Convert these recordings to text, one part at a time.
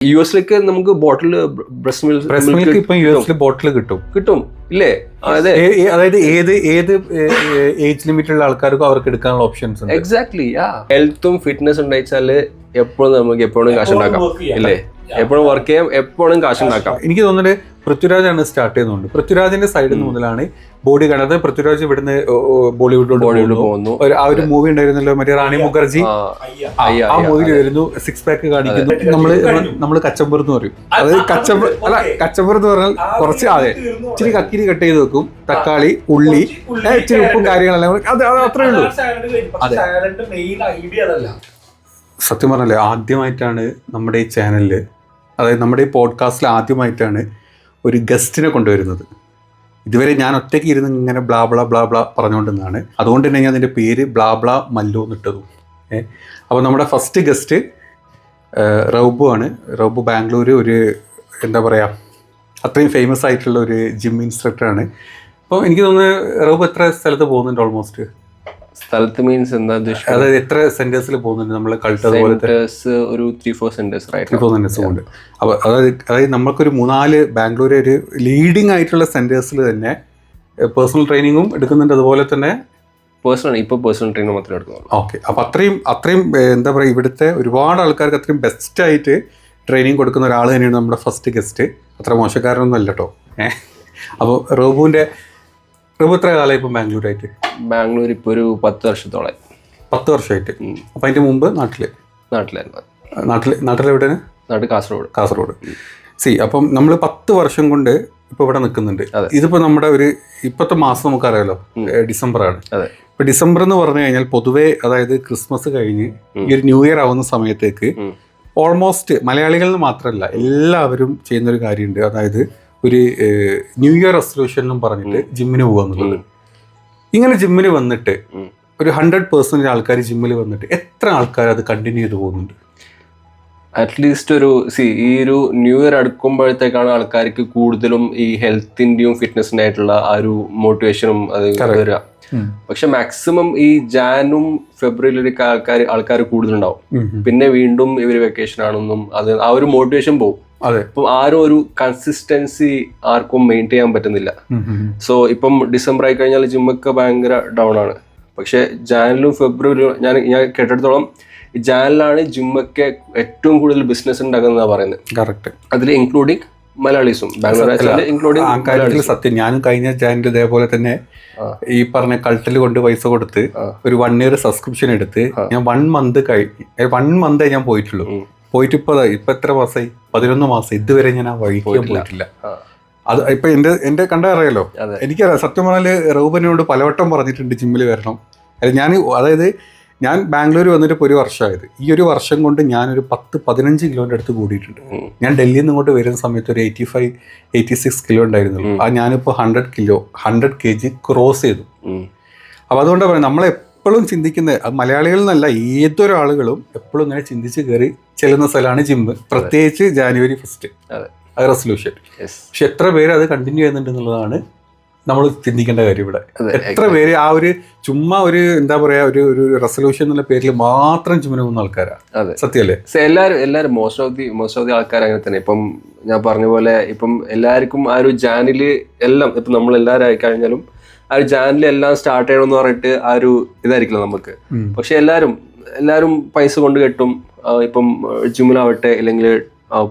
U എസിലേക്ക് നമുക്ക് bottle breast breast milk ഇപ്പം യു എസിൽ ബോട്ടിൽ കിട്ടും. കിട്ടും. ഇല്ലേ? അതെ. അതായത് ഏത് ഏത് ഏജ് ലിമിറ്റുള്ള ആൾക്കാർക്കും അവർക്ക് എടുക്കാനുള്ള ഓപ്ഷൻസ് ഉണ്ട്. എക്സാക്ട്ലി യാ ഹെൽത്തും ഫിറ്റ്നസ് ഉണ്ടായിച്ചാൽ എപ്പോഴും നമുക്ക് എപ്പോഴും കാശ് ഉണ്ടാക്കാം ഇല്ലേ? എപ്പോഴും വർക്ക് ചെയ്യാം എപ്പോഴും കാശ് ഉണ്ടാക്കാം എനിക്ക് തോന്നുന്നത് പൃഥ്വിരാജാണ് സ്റ്റാർട്ട് ചെയ്യുന്നുണ്ട് പൃഥ്വിരാജിന്റെ സൈഡിൽ നിന്ന് മുതലാണ് ബോഡി കാണാതെ പൃഥ്വിരാജ് ഇവിടുന്ന് ബോളിവുഡിലോട്ട് ബോളിവുഡിൽ പോകുന്നു. ആ ഒരു മൂവി ഉണ്ടായിരുന്നല്ലോ മറ്റേ റാണി മുഖർജി. ആ, മൂവിയിൽ വരുന്നു സിക്സ് പാക്ക് കാണിക്കുന്നു. നമ്മൾ നമ്മൾ കച്ചമ്പർ എന്ന് പറയും. അതായത് കച്ചമ്പർ അല്ല കച്ചമ്പർ എന്ന് പറഞ്ഞാൽ കുറച്ച് അതെ ഇച്ചിരി കക്കിരി കട്ട് ചെയ്ത് വെക്കും. തക്കാളി ഉള്ളി ഇച്ചിരി ഉപ്പും കാര്യങ്ങളെല്ലാം അത് അത് അത്രേ ഉള്ളൂ. അതെ. സത്യം പറഞ്ഞല്ലേ ആദ്യമായിട്ടാണ് നമ്മുടെ ഈ ചാനലിൽ അതായത് നമ്മുടെ ഈ പോഡ്കാസ്റ്റിൽ ആദ്യമായിട്ടാണ് ഒരു ഗസ്റ്റിനെ കൊണ്ടുവരുന്നത്. ഇതുവരെ ഞാൻ ഒറ്റയ്ക്ക് ഇരുന്ന് ഇങ്ങനെ ബ്ലാ ബ്ലാ ബ്ലാ ബ്ലാ പറഞ്ഞുകൊണ്ടിരുന്നതാണ്. അതുകൊണ്ട് തന്നെ ഞാൻ അതിന്റെ പേര് ബ്ലാ ബ്ലാ മല്ലു എന്നിട്ടതും ഏ അപ്പോൾ നമ്മുടെ ഫസ്റ്റ് ഗസ്റ്റ് റൗബു ആണ്. റൗബു ബാംഗ്ലൂർ ഒരു എന്താ പറയുക അത്രയും ഫേമസ് ആയിട്ടുള്ള ഒരു ജിം ഇൻസ്ട്രക്ടറാണ് അപ്പോൾ എനിക്ക് തോന്നുന്നു റൗബ് എത്ര സ്ഥലത്ത് പോകുന്നുണ്ട് ഓൾമോസ്റ്റ് സ്ഥലത്ത് മീൻസ് എന്താ അതായത് എത്ര സെന്റേഴ്സിൽ പോകുന്നുണ്ട്? നമ്മൾ കൾട്ട് ഒരു ത്രീ ഫോർ സെന്റേഴ്സ് തന്നെ ഉണ്ട്. അപ്പോൾ അതായത് അതായത് നമ്മൾക്കൊരു മൂന്നാൽ ബാംഗ്ലൂർ ഒരു ലീഡിംഗ് ആയിട്ടുള്ള സെന്റേഴ്സിൽ തന്നെ പേഴ്സണൽ ട്രെയിനിങ്ങും എടുക്കുന്നുണ്ട്. അതുപോലെ തന്നെ പേഴ്സണൽ ഇപ്പൊ പേഴ്സണൽ ട്രെയിനിങ് മാത്രമേ എടുക്കുന്നുള്ളൂ. ഓക്കെ അപ്പോൾ അത്രയും അത്രയും എന്താ പറയുക ഇവിടുത്തെ ഒരുപാട് ആൾക്കാർക്ക് അത്രയും ബെസ്റ്റ് ആയിട്ട് ട്രെയിനിങ് കൊടുക്കുന്ന ഒരാൾ തന്നെയാണ് നമ്മുടെ ഫസ്റ്റ് ഗസ്റ്റ് അത്ര മോശക്കാരനൊന്നും അല്ല കേട്ടോ ഏഹ് അപ്പോൾ റോബുവിന്റെ റോബു എത്ര കാലം ഇപ്പം ബാംഗ്ലൂരായിട്ട്? ബാംഗ്ലൂർ ഇപ്പൊ ഒരു പത്ത് വർഷത്തോളം പത്ത് വർഷമായിട്ട്. അപ്പം അതിന്റെ മുമ്പ് നാട്ടിൽ നാട്ടിലായിരുന്നു നാട്ടിൽ നാട്ടിലെവിടെയാണ് നാട്ടിൽ കാസർഗോഡ്. കാസർഗോഡ്. സി അപ്പം നമ്മൾ പത്ത് വർഷം കൊണ്ട് ഇപ്പൊ ഇവിടെ നിൽക്കുന്നുണ്ട്. ഇതിപ്പോൾ ഇതിപ്പോ നമ്മുടെ ഒരു ഇപ്പോഴത്തെ മാസം നമുക്കറിയാലോ ഡിസംബറാണ് ഡിസംബർ ആണ് അതെ. ഇപ്പൊ ഡിസംബർ എന്ന് പറഞ്ഞു കഴിഞ്ഞാൽ പൊതുവേ അതായത് ക്രിസ്മസ് കഴിഞ്ഞ് ഈ ഒരു ന്യൂ ഇയർ ആവുന്ന സമയത്തേക്ക് ഓൾമോസ്റ്റ് മലയാളികളിൽ മാത്രമല്ല എല്ലാവരും ചെയ്യുന്നൊരു കാര്യമുണ്ട്. അതായത് ഒരു ന്യൂ ഇയർ റെസൊല്യൂഷനിലും എന്നും പറഞ്ഞിട്ട് ജിമ്മിന് പോകുക എന്നുള്ളത് ഇങ്ങനെ ജിമ്മിന് വന്നിട്ട് ഒരു ഹൺഡ്രഡ് പെർസെന്റേജ് ആൾക്കാർ ജിമ്മിൽ വന്നിട്ട് എത്ര ആൾക്കാർ അത് കണ്ടിന്യൂ ചെയ്ത് പോകുന്നുണ്ട്? അറ്റ്ലീസ്റ്റ് ഒരു സി ഈ ഒരു ന്യൂ ഇയർ അടുക്കുമ്പോഴത്തേക്കാണ് ആൾക്കാർക്ക് കൂടുതലും ഈ ഹെൽത്തിന്റെയും ഫിറ്റ്നസിന്റെ ആയിട്ടുള്ള ആ ഒരു മോട്ടിവേഷനും അത്. വരിക. പക്ഷെ മാക്സിമം ഈ ജാനും ഫെബ്രുവരിയിലൊക്കെ ആൾക്കാർ ആൾക്കാർ കൂടുതലുണ്ടാവും. പിന്നെ വീണ്ടും ഇവർ വെക്കേഷൻ ആണെന്നും അത് ആ ഒരു മോട്ടിവേഷൻ പോകും അപ്പം ആരും ഒരു കൺസിസ്റ്റൻസി ആർക്കും മെയിന്റെയിൻ ചെയ്യാൻ പറ്റുന്നില്ല. സോ ഇപ്പം ഡിസംബർ ആയി കഴിഞ്ഞാൽ ജിമ്മൊക്കെ ഭയങ്കര ഡൗൺ ആണ്. പക്ഷേ ജാനിലും ഫെബ്രുവരിയിലും ഞാൻ ഞാൻ കേട്ടിടത്തോളം ജാനിലാണ് ജിമ്മൊക്കെ ഏറ്റവും കൂടുതൽ ബിസിനസ് ഉണ്ടാക്കുന്നതാണ് പറയുന്നത്. കറക്റ്റ് അതിൽ ഇൻക്ലൂഡിങ് മലയാളീസും. ബാംഗ്ലൂർ ഇൻക്ലൂഡിങ് സത്യം. ഞാനും കഴിഞ്ഞ ജാനിൽ ഇതേപോലെ തന്നെ ഈ പറഞ്ഞ കൾട്ടിൽ കൊണ്ട് പൈസ കൊടുത്ത് ഒരു വൺ ഇയർ സബ്സ്ക്രിപ്ഷൻ എടുത്ത് ഞാൻ വൺ മന്ത് കഴിഞ്ഞ് വൺ മന്തേ ഞാൻ പോയിട്ടുള്ളൂ. പോയിട്ട് ഇപ്പൊ ഇപ്പൊ എത്ര മാസമായി പതിനൊന്ന് മാസം. ഇതുവരെ ഞാൻ ആ വഴിക്ക് പോയിട്ടില്ല. അത് ഇപ്പൊ എന്റെ എന്റെ കണ്ട അറിയാലോ എനിക്കറിയാം സത്യം പറഞ്ഞാൽ റൂബനോട് പലവട്ടം പറഞ്ഞിട്ടുണ്ട് ജിമ്മിൽ വരണം. അല്ല ഞാൻ അതായത് ഞാൻ ബാംഗ്ലൂർ വന്നിട്ട് ഇപ്പോൾ ഒരു വർഷമായത്. ഈ ഒരു വർഷം കൊണ്ട് ഞാനൊരു പത്ത് പതിനഞ്ച് കിലോന്റെ അടുത്ത് കൂടിയിട്ടുണ്ട്. ഞാൻ ഡൽഹിയിൽ നിന്ന് ഇങ്ങോട്ട് വരുന്ന സമയത്ത് ഒരു eighty five eighty six kilo ഉണ്ടായിരുന്നുള്ളൂ. ആ ഞാനിപ്പോൾ hundred kilo hundred K G cross ചെയ്തു അപ്പൊ അപ്പോൾ അതുകൊണ്ടാണ് പറയുന്നത് നമ്മളെപ്പോഴും ചിന്തിക്കുന്ന അത് മലയാളികളിൽ നിന്നല്ല ഏതൊരാളുകളും എപ്പോഴും ഇങ്ങനെ ചിന്തിച്ച് കയറി ചെല്ലുന്ന സ്ഥലമാണ് ജിമ്മ് പ്രത്യേകിച്ച് ജാനുവരി ഫസ്റ്റ് അതെ. റെസൊല്യൂഷൻ. പക്ഷെ എത്ര പേര് അത് കണ്ടിന്യൂ ചെയ്യുന്നുണ്ട് എന്നുള്ളതാണ് നമ്മൾ ചിന്തിക്കേണ്ട കാര്യം ഇവിടെ. എത്ര പേര് ആ ഒരു ചുമ്മാ ഒരു എന്താ പറയാ ഒരു ഒരു റെസൊല്യൂഷൻ എന്നുള്ള പേരിൽ മാത്രം ചുമന പോകുന്ന ആൾക്കാരാണ് സത്യമല്ലേ? എല്ലാവരും എല്ലാവരും most of the most of the ആൾക്കാർ അങ്ങനെ തന്നെ. ഇപ്പം ഞാൻ പറഞ്ഞ പോലെ ഇപ്പം എല്ലാവർക്കും ആ ഒരു ജാനിൽ എല്ലാം ഇപ്പം നമ്മൾ എല്ലാവരും ആയി കഴിഞ്ഞാലും ആ ഒരു ചാനൽ എല്ലാം സ്റ്റാർട്ട് ചെയ്യണമെന്ന് പറഞ്ഞിട്ട് ആ ഒരു ഇതായിരിക്കില്ല നമുക്ക്. പക്ഷെ എല്ലാവരും എല്ലാവരും പൈസ കൊണ്ട് കെട്ടും. ഇപ്പം ജിമ്മിലാവട്ടെ ഇല്ലെങ്കിൽ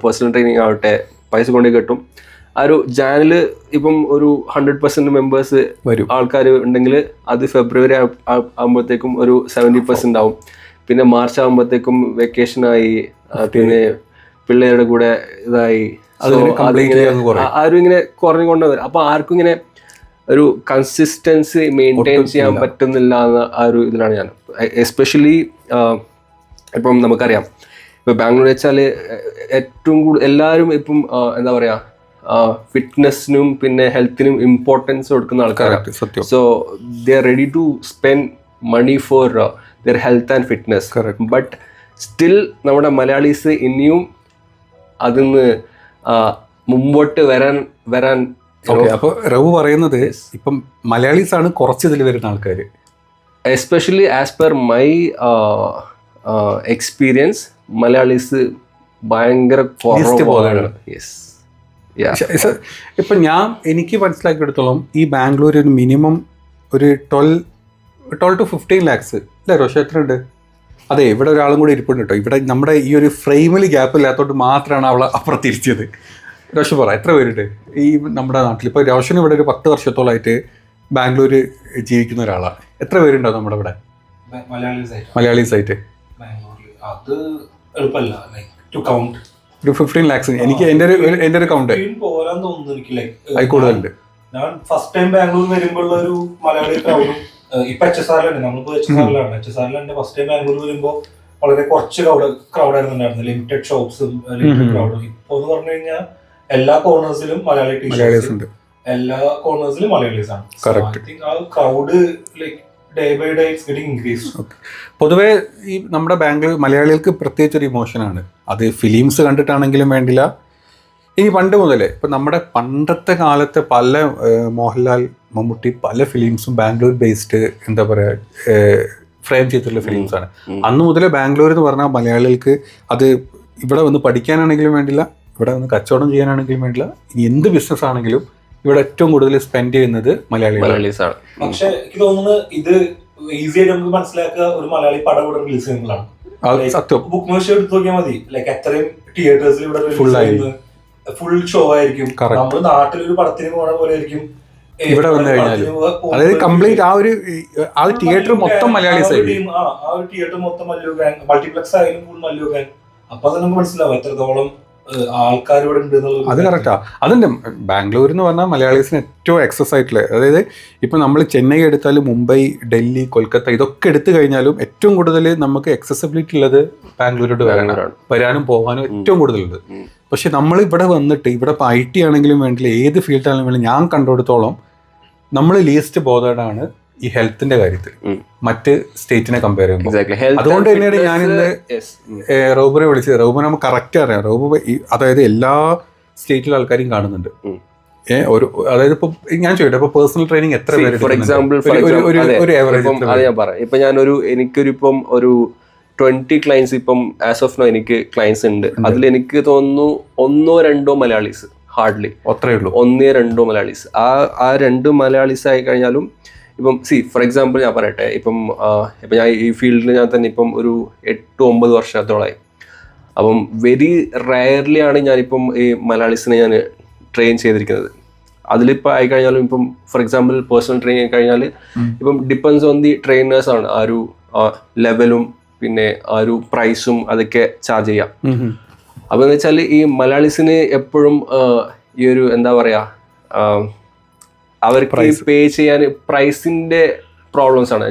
പേഴ്സണൽ ട്രെയിനിങ് ആവട്ടെ പൈസ കൊണ്ട് കെട്ടും. ആ ഒരു ചാനൽ ഇപ്പം ഒരു ഹൺഡ്രഡ് പെർസെന്റ് മെമ്പേഴ്സ് വരും. ആൾക്കാർ ഉണ്ടെങ്കിൽ അത് ഫെബ്രുവരി ആകുമ്പോഴത്തേക്കും ഒരു സെവന്റി പെർസെന്റ് ആവും. പിന്നെ മാർച്ച് ആകുമ്പോഴത്തേക്കും വെക്കേഷനായി പിന്നെ പിള്ളേരുടെ കൂടെ ഇതായി. അതിങ്ങനെ ആരും ഇങ്ങനെ കുറഞ്ഞുകൊണ്ട് വരും. അപ്പൊ ആർക്കും ഇങ്ങനെ ഒരു കൺസിസ്റ്റൻസി മെയിന്റെയിൻ ചെയ്യാൻ. പറ്റുന്നില്ല എന്ന ആ ഒരു ഇതിലാണ് ഞാൻ. എസ്പെഷ്യലി ഇപ്പം നമുക്കറിയാം. ഇപ്പം ബാംഗ്ലൂർ വെച്ചാൽ ഏറ്റവും കൂടുതൽ എല്ലാവരും ഇപ്പം എന്താ പറയുക ഫിറ്റ്നസിനും പിന്നെ ഹെൽത്തിനും ഇമ്പോർട്ടൻസ് കൊടുക്കുന്ന ആൾക്കാരാണ് so they are ready to spend money for their health and fitness. But still നമ്മുടെ മലയാളീസ് ഇനിയും അതിന്ന് മുമ്പോട്ട് വരാൻ വരാൻ ഓക്കെ അപ്പൊ റവു പറയുന്നത് ഇപ്പം മലയാളീസ് ആണ് കുറച്ച് ഇതിൽ വരുന്ന ആൾക്കാർ especially as per my experience Malayalees ഭയങ്കര ഇപ്പൊ യെസ് ഞാൻ എനിക്ക് മനസ്സിലാക്കിയെടുത്തോളം ഈ ബാംഗ്ലൂർ ഒരു മിനിമം ഒരു twelve twelve to fifteen lakhs. അല്ലേ റോഷ എത്ര ഉണ്ട് അതെ ഇവിടെ ഒരാളും കൂടി ഇരിപ്പുണ്ട് കേട്ടോ. ഇവിടെ നമ്മുടെ ഈ ഒരു ഫ്രെയിമിൽ ഗ്യാപ്പ് ഇല്ലാത്തതുകൊണ്ട് മാത്രമാണ് അവളെ അപ്പുറത്തിരിച്ചത് റോഷ പറ എത്ര പേരുണ്ട്? ഈ നമ്മുടെ നാട്ടിൽ. ഇപ്പോൾ രോഷൻ ഇവിടെ ഒരു പത്ത് വർഷത്തോളമായിട്ട് ബാംഗ്ലൂർ ജീവിക്കുന്ന ഒരാളാണ് എത്ര പേരുണ്ടോ നമ്മുടെ ഇവിടെ? മലയാളീസ് സൈറ്റ് അത് എളുപ്പമല്ല ടു കൗണ്ട് ഒരു ഫിഫ്റ്റീൻ ലാക്സ് എനിക്ക് എന്റെ ഒരു എന്റെ ഒരു കൗണ്ട് പോരാൻ തോന്നുന്നു എനിക്ക് ലൈക്ക് ലൈക്ക് കൂടുതലുണ്ട്. ഞാൻ ഫസ്റ്റ് ടൈം ബാംഗ്ലൂർ വരുമ്പോൾ ഒരു മലയാളി ക്രൗഡും ഇപ്പൊ എച്ച് എസ് ആറിലുണ്ട് നമ്മളിപ്പോ എച്ച് എസ് ആറിലാണ് എച്ച് എസ് ആറിലുണ്ട് ഫസ്റ്റ് ടൈം ബാംഗ്ലൂർ വരുമ്പോൾ വളരെ കുറച്ച് ക്രൗഡ് ക്രൗഡ് ആയിരുന്നു ലിമിറ്റഡ് ഷോപ്സും ലിമിറ്റഡ്. ക്രൗഡും ഇപ്പൊ എന്ന് പറഞ്ഞു കഴിഞ്ഞാൽ എല്ലാ കോർണേഴ്സിലും മലയാളി ടീച്ചേഴ്സ് ഉണ്ട്. എല്ലാ കോർണേഴ്സിലും മലയാളീസ് ആണ്. കറക്റ്റ് തിങ്ക് ആ crowd like day by day it's getting increase പൊതുവേ ഈ നമ്മുടെ ബാംഗ്ലൂർ മലയാളികൾക്ക് പ്രത്യേകിച്ച് ഒരു ഇമോഷനാണ് അത് ഫിലിംസ് കണ്ടിട്ടാണെങ്കിലും വേണ്ടില്ല. ഇനി പണ്ട് മുതലേ ഇപ്പം നമ്മുടെ പണ്ടത്തെ കാലത്തെ പല മോഹൻലാൽ മമ്മൂട്ടി പല ഫിലിംസും ബാംഗ്ലൂർ ബേസ്ഡ് എന്താ പറയുക ഫ്രെയിം ചെയ്തിട്ടുള്ള ഫിലിംസാണ് ആണ്. അന്ന് മുതലേ ബാംഗ്ലൂർ എന്ന് പറഞ്ഞാൽ മലയാളികൾക്ക് അത് ഇവിടെ വന്ന് പഠിക്കാനാണെങ്കിലും വേണ്ടില്ല. ഇവിടെ വന്ന് കച്ചവടം ചെയ്യാനാണെങ്കിലും വേണ്ടില്ല ഇനി എന്ത് ബിസിനസ് ആണെങ്കിലും ഇവിടെ ഏറ്റവും കൂടുതൽ സ്പെൻഡ് ചെയ്യുന്നത് മലയാളികളാണ്. പക്ഷെ എനിക്ക് തോന്നുന്നു ഇത് ഈസി ആയിട്ട് നമുക്ക് മനസ്സിലാക്കുക ഒരു മലയാളി പടം ഇവിടെ റിലീസ് ചെയ്യുന്നതാണ്. സത്യം. ബുക്ക് മേഴ്സ് എടുത്ത് നോക്കിയാൽ മതി. ലൈക്ക് അത്രയും തിയേറ്റേഴ്സിൽ ഇവിടെ ഫുൾ ഫുൾ ഷോ ആയിരിക്കും. നമ്മൾ നാട്ടിലൊരു പടത്തിന് പോണ പോലെ ആയിരിക്കും. ഇവിടെ വന്നു കഴിഞ്ഞാൽ കഴിഞ്ഞാൽ. അതായത് കംപ്ലീറ്റ് ആ ഒരു ആ ഒരു തിയേറ്റർ മൊത്തം മലയാളീസ് ആ ഒരു ആയിരിക്കും. ആ ആ ഒരു തിയേറ്റർ മൊത്തം മല്ലു ഗാങ് മൾട്ടിപ്ലക്സ് ആയാലും ഫുൾ മല്ലു ഗാങ് അപ്പൊ അത് നമുക്ക് മനസ്സിലാവും എത്രത്തോളം ആൾക്കാർ ഇവിടെ ഉണ്ട് എന്നുള്ളത് അത് കറക്റ്റാ അതുണ്ട് ബാംഗ്ലൂർ എന്ന് പറഞ്ഞാൽ മലയാളീസിന് ഏറ്റവും എക്സസ് ആയിട്ടുള്ള അതായത് ഇപ്പം നമ്മൾ ചെന്നൈ എടുത്താലും മുംബൈ ഡൽഹി കൊൽക്കത്ത ഇതൊക്കെ എടുത്തു കഴിഞ്ഞാലും ഏറ്റവും കൂടുതൽ നമുക്ക് എക്സസിബിലിറ്റി ഉള്ളത് ബാംഗ്ലൂരോട് വരാനാണ് വരാനും പോകാനും ഏറ്റവും കൂടുതലുണ്ട്. പക്ഷെ നമ്മൾ ഇവിടെ വന്നിട്ട് ഇവിടെ ഇപ്പൊ ഐ ടി ആണെങ്കിലും വേണ്ടില്ല ഏത് ഫീൽഡാണെങ്കിലും വേണ്ടി ഞാൻ കണ്ടുകൊടുത്തോളം നമ്മൾ ലീസ്റ്റ് ബോധേഡാണ് ഈ ഹെൽത്തിന്റെ കാര്യത്തിൽ. മറ്റ് സ്റ്റേറ്റിനെ കമ്പയർ ചെയ്യുമ്പോൾ അതുകൊണ്ട് തന്നെയാണ് ഞാൻ ഇന്ന് റോബറെ വിളിച്ചത്. റോബ് നമുക്ക് കറക്റ്റ് അറിയാം. റോബ് അതായത് എല്ലാ സ്റ്റേറ്റിലെ ആൾക്കാരും കാണുന്നുണ്ട്. ഒരു അതായത് ഇപ്പൊ ഞാൻ ചോദിട്ടെ ഇപ്പൊ പേഴ്സണൽ ട്രെയിനിങ് എത്ര പേര് ഫോർ എക്സാമ്പിൾ അത്. ഞാൻ പറയാം. ഇപ്പൊ ഞാനൊരു എനിക്കൊരു ഇപ്പം ഒരു ട്വന്റി ക്ലയൻസ് ഇപ്പം ആസ് ഓഫ് നോ എനിക്ക് ക്ലയൻസ് ഉണ്ട്. അതിൽ എനിക്ക് തോന്നുന്നു ഒന്നോ രണ്ടോ മലയാളീസ് ഹാർഡ്ലി അത്രേ ഉള്ളൂ. ഒന്നേ രണ്ടോ മലയാളീസ്. ആ ആ രണ്ട് മലയാളീസ് ആയി കഴിഞ്ഞാലും ഇപ്പം സി ഫോർ എക്സാമ്പിൾ ഞാൻ പറയട്ടെ ഇപ്പം ഇപ്പം ഞാൻ ഈ ഫീൽഡിൽ ഞാൻ തന്നെ ഇപ്പം ഒരു എട്ട് ഒമ്പത് വർഷത്തോളമായി അപ്പം വെരി റയർലി ആണ് ഞാനിപ്പം ഈ മലയാളീസിനെ ഞാൻ ട്രെയിൻ ചെയ്തിരിക്കുന്നത്. അതിലിപ്പോൾ ആയി കഴിഞ്ഞാലും ഇപ്പം ഫോർ എക്സാമ്പിൾ പേഴ്സണൽ ട്രെയിനിങ് ആയി കഴിഞ്ഞാൽ ഇപ്പം ഡിപ്പെൻസ് ഓൺ ദി ട്രെയിനേഴ്സ് ആണ് ആ ഒരു ലെവലും പിന്നെ ആ ഒരു പ്രൈസും അതൊക്കെ ചാർജ് ചെയ്യാം. അപ്പോൾ എന്ന് വെച്ചാൽ ഈ മലയാളീസിന് എപ്പോഴും ഈ ഒരു എന്താ പറയുക അവർക്ക് പേ ചെയ്യാൻ പ്രൈസിന്റെ പ്രോബ്ലംസ് ആണ്.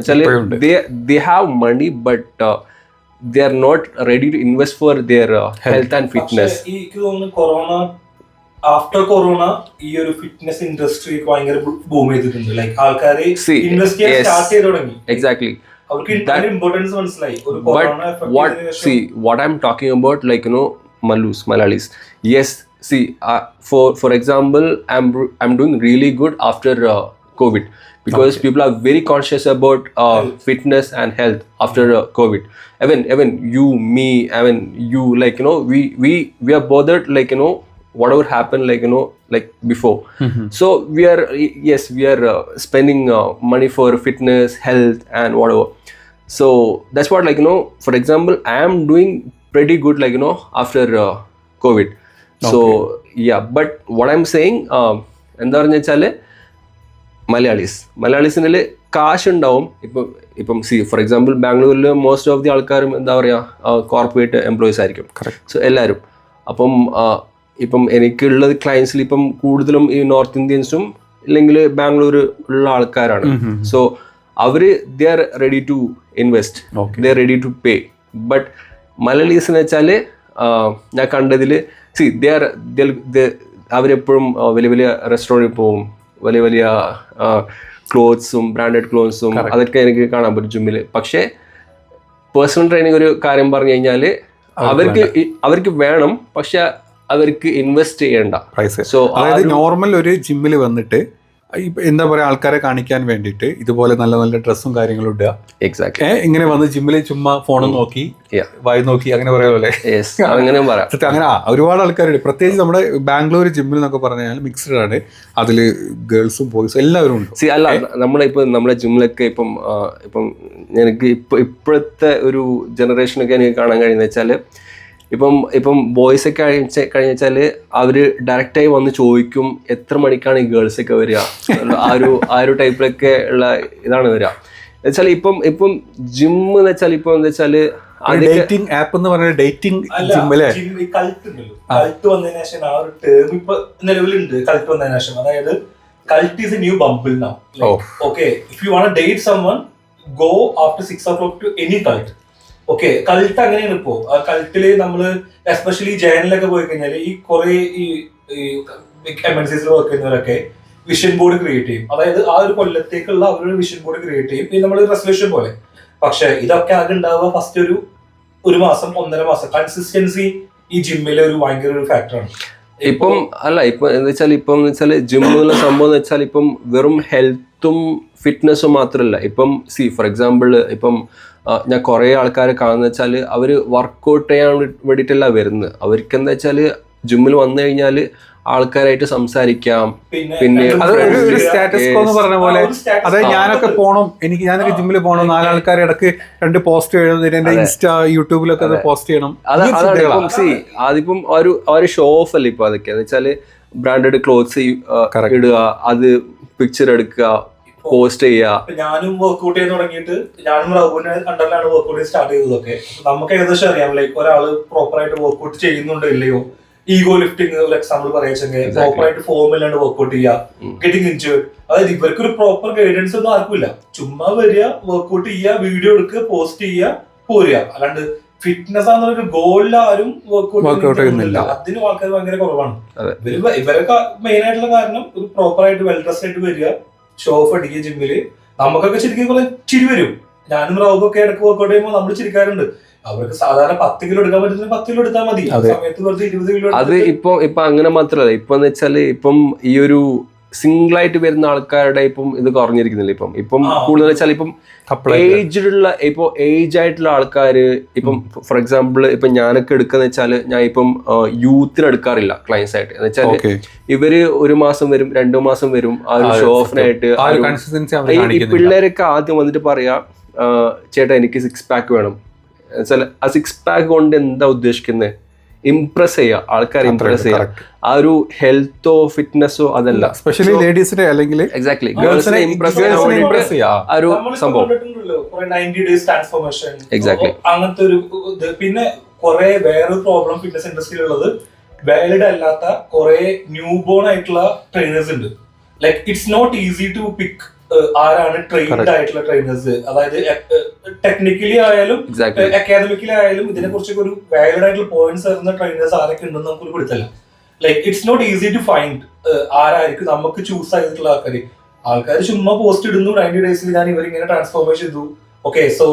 They have money but they are not ready to invest for their health and fitness ഈ എനിക്ക് തോന്നുന്നു കൊറോണ ആഫ്റ്റർ കൊറോണ ഈ ഒരു ഫിറ്റ്നസ് ഇൻഡസ്ട്രി ഭയങ്കര ബൂം ചെയ്തിട്ടുണ്ട്. ലൈക്ക് ആൾക്കാർ ഇൻവെസ്റ്റ് ചെയ്യാൻ സ്റ്റാർട്ട് ചെയ്ത് തുടങ്ങി. എക്സാക്ട്ലി ഇമ്പോർട്ടൻസ് മനസ്സിലായി. ഒരു what see what I'm talking about about you know Mallus Malayalees yes see uh, for for example i'm i'm doing really good after uh, covid because Okay. people are very conscious about uh, fitness and health after uh, covid. Even even you me i mean you like you know we we we are bothered like you know whatever happened like you know like before. ഉം. so we are yes we are uh, spending uh, money for fitness health and whatever. So that's what like you know for example i am doing pretty good like you know after uh, covid so yeah but what I'm saying എന്താ പറഞ്ഞു വെച്ചാൽ മലയാളീസ്. മലയാളീസിനിൽ കാശ് ഉണ്ടാവും ഇപ്പം ഇപ്പം see for example ബാംഗ്ലൂരിൽ most of the ആൾക്കാരും എന്താ പറയുക കോർപ്പറേറ്റ് എംപ്ലോയീസ് ആയിരിക്കും. സോ എല്ലാവരും അപ്പം ഇപ്പം എനിക്കുള്ളത് ക്ലയൻസിൽ ഇപ്പം കൂടുതലും ഈ നോർത്ത് ഇന്ത്യൻസും ഇല്ലെങ്കിൽ ബാംഗ്ലൂർ ഉള്ള ആൾക്കാരാണ്. So our they are ready to invest they are ready to pay but Malayalees എന്ന് വെച്ചാൽ ഞാൻ കണ്ടതിൽ സി ദേ ആർ അവരെപ്പോഴും വലിയ വലിയ റെസ്റ്റോറന്റിൽ പോകും. വലിയ വലിയ ക്ലോത്ത്സും ബ്രാൻഡഡ് ക്ലോത്ത്സും. അതൊക്കെ എനിക്ക് കാണാൻ പറ്റും ജിമ്മിൽ പക്ഷേ പേഴ്സണൽ ട്രെയിനിങ് ഒരു കാര്യം പറഞ്ഞു കഴിഞ്ഞാൽ അവർക്ക് അവർക്ക് വേണം പക്ഷെ അവർക്ക് ഇൻവെസ്റ്റ് ചെയ്യണ്ട. സോ അതായത് നോർമൽ ഒരു ജിമ്മിൽ വന്നിട്ട് എന്താ പറയാ ആൾക്കാരെ കാണിക്കാൻ വേണ്ടിയിട്ട് ഇതുപോലെ നല്ല നല്ല ഡ്രസ്സും കാര്യങ്ങളും ഇടുക. എക്സാക്ട് ഇങ്ങനെ വന്ന് ജിമ്മിൽ ചുമ്മാ ഫോണും നോക്കി. വായി നോക്കി അങ്ങനെ പറയാമല്ലേ അങ്ങനെ അങ്ങനെ ഒരുപാട് ആൾക്കാരുണ്ട് പ്രത്യേകിച്ച് നമ്മുടെ ബാംഗ്ലൂർ ജിമ്മിൽ എന്നൊക്കെ പറഞ്ഞാൽ മിക്സ്ഡ് ആണ്. അതിൽ ഗേൾസും ബോയ്സും എല്ലാവരും ഉണ്ട്. അല്ല നമ്മളെ ഇപ്പൊ നമ്മുടെ ജിമ്മിലൊക്കെ ഇപ്പം ഇപ്പം എനിക്ക് ഇപ്പൊ ഇപ്പോഴത്തെ ഒരു ജനറേഷനൊക്കെ എനിക്ക് കാണാൻ കഴിയുന്ന വെച്ചാൽ ഇപ്പം ഇപ്പം ബോയ്സ് ഒക്കെ കഴിച്ച കഴിഞ്ഞ വെച്ചാൽ അവർ ഡയറക്റ്റായി വന്ന് ചോദിക്കും എത്ര മണിക്കാണ് ഈ ഗേൾസ് ഒക്കെ വരിക? ആ ഒരു ആ ഒരു ടൈപ്പിലൊക്കെ ഉള്ള ഇതാണ് വരിക. വെച്ചാൽ ഇപ്പം ഇപ്പം ജിം എന്ന് വെച്ചാൽ ഇപ്പം എന്താ വെച്ചാൽ ഡേറ്റിംഗ് ആപ്പ് എന്ന് പറഞ്ഞ ഡേറ്റിംഗ് ജിം അല്ലേ? കൾട്ട് കൾട്ട് വന്നതിന് ശേഷം ആ ഒരു ടേം ഇപ്പൊ നിലവിലുണ്ട് കൾട്ട് വന്നതിന് ശേഷം. അതായത് cult is a new Bumble now. Okay if you want date someone go after six o'clock to any cult okay cult അങ്ങനെയാണ് ഇപ്പോ. ആ കൾട്ടിൽ നമ്മൾ എസ്പെഷ്യലി ജേണലൊക്കെ പോയി കഴിഞ്ഞാൽ ഈ കുറെ ഈ എം എൻ സിസിൽ വർക്ക് ചെയ്യുന്നവരൊക്കെ വിഷൻ ബോർഡ് ക്രിയേറ്റ് ചെയ്യും. അതായത് ആ ഒരു കൊല്ലത്തേക്കുള്ള അവരൊരു വിഷൻ ബോർഡ് ക്രിയേറ്റ് ചെയ്യും. ഈ നമ്മൾ റെസൊല്യൂഷൻ പോലെ. പക്ഷെ ഇതൊക്കെ ആകെ ഉണ്ടാവുക ഫസ്റ്റ് ഒരു ഒരു മാസം ഒന്നര മാസം. കൺസിസ്റ്റൻസി ഈ ജിമ്മിലെ ഒരു ഭയങ്കര ഒരു ഫാക്ടറാണ് ഇപ്പം അല്ല ഇപ്പൊ എന്ന് വെച്ചാൽ ഇപ്പം എന്ന് വെച്ചാൽ ജിം എന്നുള്ള സംഭവം എന്ന് വെച്ചാൽ ഇപ്പം വെറും ഹെൽത്തും ഫിറ്റ്നസ്സും മാത്രമല്ല ഇപ്പം സി ഫോർ എക്സാമ്പിൾ ഇപ്പം ഞാൻ കുറേ ആൾക്കാരെ കാണുന്ന വെച്ചാൽ അവർ വർക്കൗട്ട് ചെയ്യാൻ വേണ്ടി- വേണ്ടിയിട്ടല്ല വരുന്നത്. അവർക്ക് എന്താ വെച്ചാൽ ജിമ്മിൽ വന്നു കഴിഞ്ഞാൽ ആൾക്കാരായിട്ട് സംസാരിക്കാം. പിന്നെ. സ്റ്റാറ്റസ് എന്ന് പറഞ്ഞ പോലെ അതായത് ഞാനൊക്കെ പോണം. എനിക്ക് ഞാനൊക്കെ ജിമ്മിൽ പോകണം നാലാൾക്കാർ ഇടയ്ക്ക് രണ്ട് പോസ്റ്റ് എഴുതുന്നത് എന്റെ ഇൻസ്റ്റാ യൂട്യൂബിലൊക്കെ അത് പോസ്റ്റ് ചെയ്യണം. സി അതിപ്പം ഒരു ഒരു ഷോ ഓഫ് അല്ലേ ഇപ്പൊ അതൊക്കെ? എന്ന് വെച്ചാൽ ബ്രാൻഡഡ് ക്ലോത്ത്സ് ഇടുക അത് പിക്ചർ എടുക്കുക പോസ്റ്റ് ചെയ്യുക ഞാനും വർക്ക്ഔട്ട് ചെയ്യാൻ തുടങ്ങിയിട്ട് ഞാനും റൗബിന് അണ്ടറിലാണ് വർക്ക്ഔട്ട് സ്റ്റാർട്ട് ചെയ്തതൊക്കെ നമുക്ക് ഏകദേശം അറിയാം ലൈക്ക് ഒരാൾ പ്രോപ്പർ ആയിട്ട് വർക്ക്ഔട്ട് ചെയ്യുന്നുണ്ടോ ഇല്ലയോ? ഈഗോ ലിഫ്റ്റിംഗ് ഒരു എക്സാമ്പിൾ പറയാച്ചെങ്കിൽ. പ്രോപ്പർ ആയിട്ട് ഫോം ഇല്ലാണ്ട് വർക്ക്ഔട്ട് ചെയ്യുക. ഗെറ്റിംഗ് ഇഞ്ചേർഡ് അതായത് ഇവർക്ക് ഒരു പ്രോപ്പർ ഗൈഡൻസ് ഒന്നും ആർക്കില്ല ചുമ്മാ വരിക വർക്ക്ഔട്ട് ചെയ്യുക വീഡിയോ എടുക്കുക പോസ്റ്റ് ചെയ്യുക പോരുക. അല്ലാണ്ട് ഫിറ്റ്നസ് ആണെന്നൊരു ഗോളിൽ ആരും വർക്ക്ഔട്ട് ചെയ്യുന്നില്ല. അതിന് ആൾക്കാർ ഭയങ്കര കുറവാണ്. ഇവരൊക്കെ മെയിൻ ആയിട്ടുള്ള കാരണം ഒരു പ്രോപ്പർ ആയിട്ട് വെൽ ഡ്രസ് ആയിട്ട് വരിക ഷോ ഓഫ് അടിക്കുക ജിമ്മിൽ നമുക്കൊക്കെ ശരിക്കും കുറെ ചിരി വരും. ഞാനും റൗബൊക്കെ ഇടയ്ക്ക് വർക്കൗട്ട് ചെയ്യുമ്പോൾ നമ്മൾ ചിരിക്കാറുണ്ട്. അവർക്ക് സാധാരണ പത്ത് കിലോ എടുക്കാൻ പറ്റുന്ന പത്ത് കിലോ എടുത്താൽ മതി. അതെ. സമയത്ത് വെറുതെ ഇരുപത് കിലോ അത് ഇപ്പൊ ഇപ്പൊ അങ്ങനെ മാത്രമല്ല ഇപ്പൊ എന്ന് വെച്ചാൽ ഇപ്പം ഈ ഒരു സിംഗിൾ ആയിട്ട് വരുന്ന ആൾക്കാരുടെ ഇപ്പം ഇത് കുറഞ്ഞിരിക്കുന്നില്ല ഇപ്പം. ഇപ്പം. കൂടുതൽ വെച്ചാൽ ഇപ്പം ഏജ്ഡുള്ള ഇപ്പോൾ ഏജ്ഡ് ഉള്ള ഇപ്പൊ ഏജ് ആയിട്ടുള്ള ആൾക്കാർ ഇപ്പം ഫോർ എക്സാമ്പിൾ ഇപ്പൊ ഞാനൊക്കെ എടുക്കുന്ന വെച്ചാൽ ഞാൻ ഇപ്പം യൂത്തിന് എടുക്കാറില്ല ക്ലയൻസ് ആയിട്ട്. എന്ന് വെച്ചാൽ ഇവർ ഒരു മാസം വരും രണ്ടു മാസം വരും ആ ഒരു ഷോ ഓഫിനായിട്ട് ആ ഒരു കൺസിസ്റ്റൻസി അവർ ഈ- പിള്ളേരൊക്കെ ആദ്യം വന്നിട്ട് പറയാ ചേട്ടാ എനിക്ക് സിക്സ് പാക്ക് വേണം. ആ സിക്സ് പാക്ക് കൊണ്ട് എന്താ ഉദ്ദേശിക്കുന്നത് ഇംപ്രസ് ചെയ്യുക. ആൾക്കാരെ ഇംപ്രസ് ചെയ്യുക. ആ ഒരു ഹെൽത്തോ ഫിറ്റ്നസ്സോ അതല്ല. സ്പെഷ്യലി ലേഡീസിനെ അല്ലെങ്കിൽ എക്സാക്ട്ലി ഗേൾസിനെ ഇംപ്രസ് ചെയ്യാൻ ഇംപ്രസ് ചെയ്യുക ആ ഒരു സംഭവം. എക്സാക്ട്ലി അങ്ങനത്തെ ഒരു പിന്നെ കുറെ വേറെ പ്രോബ്ലം ഫിറ്റ്നസ് ഇൻഡസ്ട്രിയിൽ ഉള്ളത് വാലിഡ് അല്ലാത്ത കുറെ ന്യൂ ബോൺ ആയിട്ടുള്ള ട്രെയിനേഴ്സ് ഉണ്ട്. Like it's not easy to pick ആരാണ് ട്രെയിൻഡ് ആയിട്ടുള്ള ട്രെയിനേഴ്സ് അതായത് ടെക്നിക്കലി ആയാലും അക്കാദമിക്കലി ആയാലും ഇതിനെ കുറിച്ചൊക്കെ ഒരു വാലിഡ് ആയിട്ടുള്ള പോയിന്റ്സ് തരുന്ന ട്രെയിനേഴ്സ് ആരൊക്കെ ഉണ്ടെന്ന് നമുക്ക് പിടുത്തല്ല like it's not easy to find ആരായിരിക്കും നമുക്ക് ചൂസ് ആയിട്ടുള്ള ആൾക്കാർ ആൾക്കാർ ചുമ്മാ പോസ്റ്റ് ഇടുന്നു നയന്റി ഡേയ്സിൽ ഞാൻ ഇവർ ഇവരിങ്ങനെ ട്രാൻസ്ഫോർമേഷൻ ചെയ്തു. ഓക്കെ സോ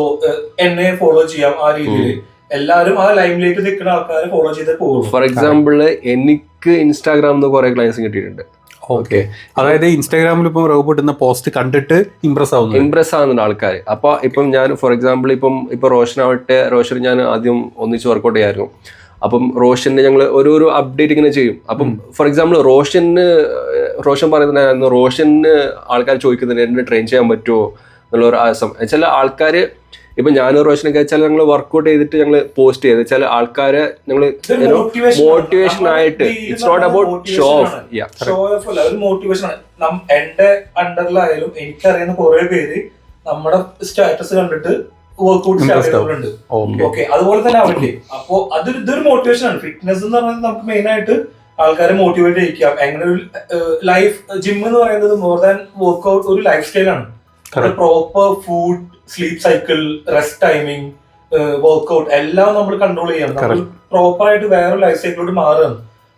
എന്നെ ഫോളോ ചെയ്യാം ആ രീതിയിൽ എല്ലാവരും ആ ലൈമിലേക്ക് നിൽക്കുന്ന ആൾക്കാരെ ഫോളോ ചെയ്തേ പോകും ഫോർ എക്സാമ്പിൾ എനിക്ക് ഇൻസ്റ്റാഗ്രാമിൽ നിന്ന് കുറെ ക്ലയൻസ് കിട്ടിയിട്ടുണ്ട്. ഓക്കെ. അതായത് ഇൻസ്റ്റാഗ്രാമിൽ ഇപ്പം ഇടുന്ന പോസ്റ്റ് കണ്ടിട്ട് ഇംപ്രസ് ആവുന്നു ഇംപ്രസ് ആവുന്നുണ്ട് ആൾക്കാർ അപ്പൊ ഇപ്പം ഞാൻ ഫോർ എക്സാമ്പിൾ ഇപ്പം ഇപ്പൊ റോഷൻ ആവട്ടെ റോഷൻ ഞാൻ ആദ്യം ഒന്നിച്ച് വർക്കൗട്ട് ചെയ്യായിരുന്നു. അപ്പം റോഷന് ഞങ്ങൾ ഓരോരോ അപ്ഡേറ്റ് ഇങ്ങനെ ചെയ്യും. അപ്പം ഫോർ എക്സാമ്പിൾ റോഷന് റോഷൻ പറയുന്നുണ്ടായിരുന്നു റോഷന് ആൾക്കാർ ചോദിക്കുന്നുണ്ട് എന്നെ ട്രെയിൻ ചെയ്യാൻ പറ്റുമോ എന്നുള്ള ഒരു ആസം ചില ആൾക്കാർ ഇപ്പൊ ഞാനും റോഷനൊക്കെ വെച്ചാൽ ഞങ്ങൾ വർക്കൗട്ട് ചെയ്തിട്ട് ഞങ്ങൾ പോസ്റ്റ് ചെയ്ത്. വെച്ചാൽ ആൾക്കാരെ ഞങ്ങൾ മോട്ടിവേഷൻ ആയിട്ട്. It's not about show off yeah show off അല്ല ഒരു മോട്ടിവേഷൻ ആണ്. എന്റെ അണ്ടറിലായാലും എനിക്കറിയുന്ന കുറെ പേര് നമ്മുടെ സ്റ്റാറ്റസ് കണ്ടിട്ട് വർക്ക്ഔട്ട് സ്റ്റാർട്ട്. ചെയ്തിട്ടുണ്ട് ഓക്കെ അതുപോലെ തന്നെ അവന്റെ അപ്പോ അതൊരു ഇതൊരു മോട്ടിവേഷൻ ആണ്. ഫിറ്റ്നസ് എന്ന് പറയുന്നത് നമുക്ക് മെയിൻ ആയിട്ട് ആൾക്കാരെ മോട്ടിവേറ്റ് ചെയ്യിക്കാം. എങ്ങനെ ഒരു ലൈഫ് ജിം എന്ന് പറയുന്നത് മോർ ദാൻ വർക്ക്ഔട്ട് ഒരു ലൈഫ് സ്റ്റൈലാണ്. Proper food sleep cycle rest timing workout എല്ലാം നമ്മൾ കൺട്രോൾ ചെയ്യണം. നമ്മൾ പ്രോപ്പർ ആയിട്ട് വേറെ ലൈഫ് സൈക്കിളോട് മാറണം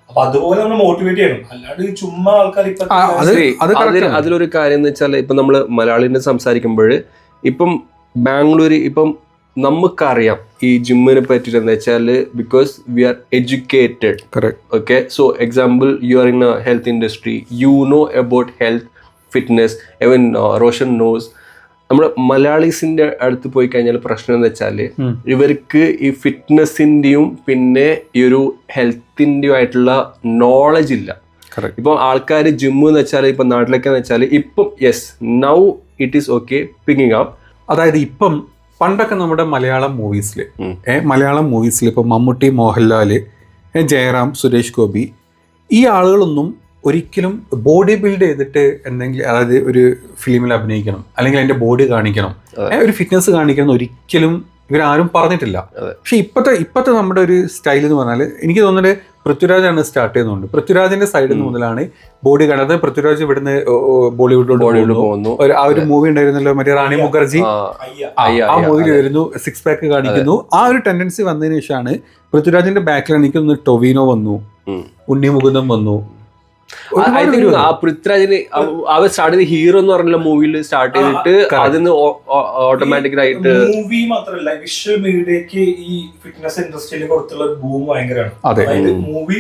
അപ്പൊ അതുപോലെ നമ്മൾ മോട്ടിവേറ്റ് ചെയ്യണം. അല്ലാണ്ട് ചുമ്മാ ആൾക്കാർ ഇപ്പൊ. അതിലൊരു കാര്യം എന്ന് വെച്ചാൽ ഇപ്പൊ നമ്മൾ മലയാളിനെ സംസാരിക്കുമ്പോൾ ഇപ്പം ബാംഗ്ലൂര് ഇപ്പം നമുക്കറിയാം ഈ ജിമ്മിനെ പറ്റിയിട്ട് എന്താ വെച്ചാൽ because we are educated. Okay so example you are in a health industry you know about health fitness even Roshan knows നമ്മുടെ മലയാളീസിന്റെ അടുത്ത് പോയി കഴിഞ്ഞാൽ പ്രശ്നം എന്ന് വെച്ചാൽ ഇവർക്ക് ഈ ഫിറ്റ്നസിന്റെയും പിന്നെ ഈ ഒരു ഹെൽത്തിന്റെയും ആയിട്ടുള്ള നോളജ് ഇല്ല. ഇപ്പൊ ഇപ്പം ആൾക്കാർ ജിമ്മ് എന്ന് വെച്ചാൽ ഇപ്പൊ നാട്ടിലൊക്കെ എന്ന് വെച്ചാൽ ഇപ്പം yes now it is okay picking up അതായത് ഇപ്പം പണ്ടൊക്കെ നമ്മുടെ മലയാളം മൂവീസിൽ മലയാളം മൂവീസിൽ ഇപ്പം മമ്മൂട്ടി മോഹൻലാൽ ജയറാം സുരേഷ് ഗോപി ഈ ആളുകളൊന്നും ഒരിക്കലും ബോഡി ബിൽഡ് ചെയ്തിട്ട് എന്തെങ്കിലും അതായത് ഒരു ഫിലിമിൽ അഭിനയിക്കണം അല്ലെങ്കിൽ എന്റെ ബോഡി കാണിക്കണം. ഒരു ഫിറ്റ്നസ് കാണിക്കണം ഒരിക്കലും ഇവരാരും പറഞ്ഞിട്ടില്ല. പക്ഷെ ഇപ്പോഴത്തെ ഇപ്പോഴത്തെ നമ്മുടെ ഒരു സ്റ്റൈൽ എന്ന് പറഞ്ഞാൽ എനിക്ക് തോന്നുന്നത് പൃഥ്വിരാജാണ് സ്റ്റാർട്ട് ചെയ്യുന്നുണ്ട്. പൃഥ്വിരാജിന്റെ സൈഡിൽ നിന്ന് മുതലാണ് ബോഡി കാണാതെ പൃഥ്വിരാജ് ഇവിടുന്ന് ബോളിവുഡിലോട്ട് ബോളിവുഡ് പോകുന്നു. ആ ഒരു മൂവി ഉണ്ടായിരുന്നല്ലോ മറ്റേ റാണി മുഖർജി. ആ, അയ്യ ആ, അയ്യ, മൂവിയിൽ വരുന്നു സിക്സ് പാക്ക് കാണിക്കുന്നു. ആ ഒരു ടെൻഡൻസി വന്നതിന് ശേഷമാണ് പൃഥ്വിരാജിന്റെ ബാക്കിൽ എനിക്ക് തോന്നുന്നു ടൊവിനോ വന്നു. ഉണ്ണി മുകുന്ദം വന്നു. ഐ തിങ്ക് ആ പൃഥ്വിരാജിന് അവ- അവർ സ്റ്റാർട്ട് ചെയ്ത് ഹീറോ എന്ന് പറഞ്ഞ മൂവിയിൽ സ്റ്റാർട്ട് ചെയ്തിട്ട്. അതിന് ഓട്ടോമാറ്റിക്കലായിട്ട് മൂവി മാത്രമല്ല വിഷ്വൽ മീഡിയക്ക് ഈ ഫിറ്റ്നസ് ഇൻഡസ്ട്രിയിൽ കൊടുത്തുള്ള ബൂം ഭയങ്കരമാണ് അതെ. അതായത് മൂവി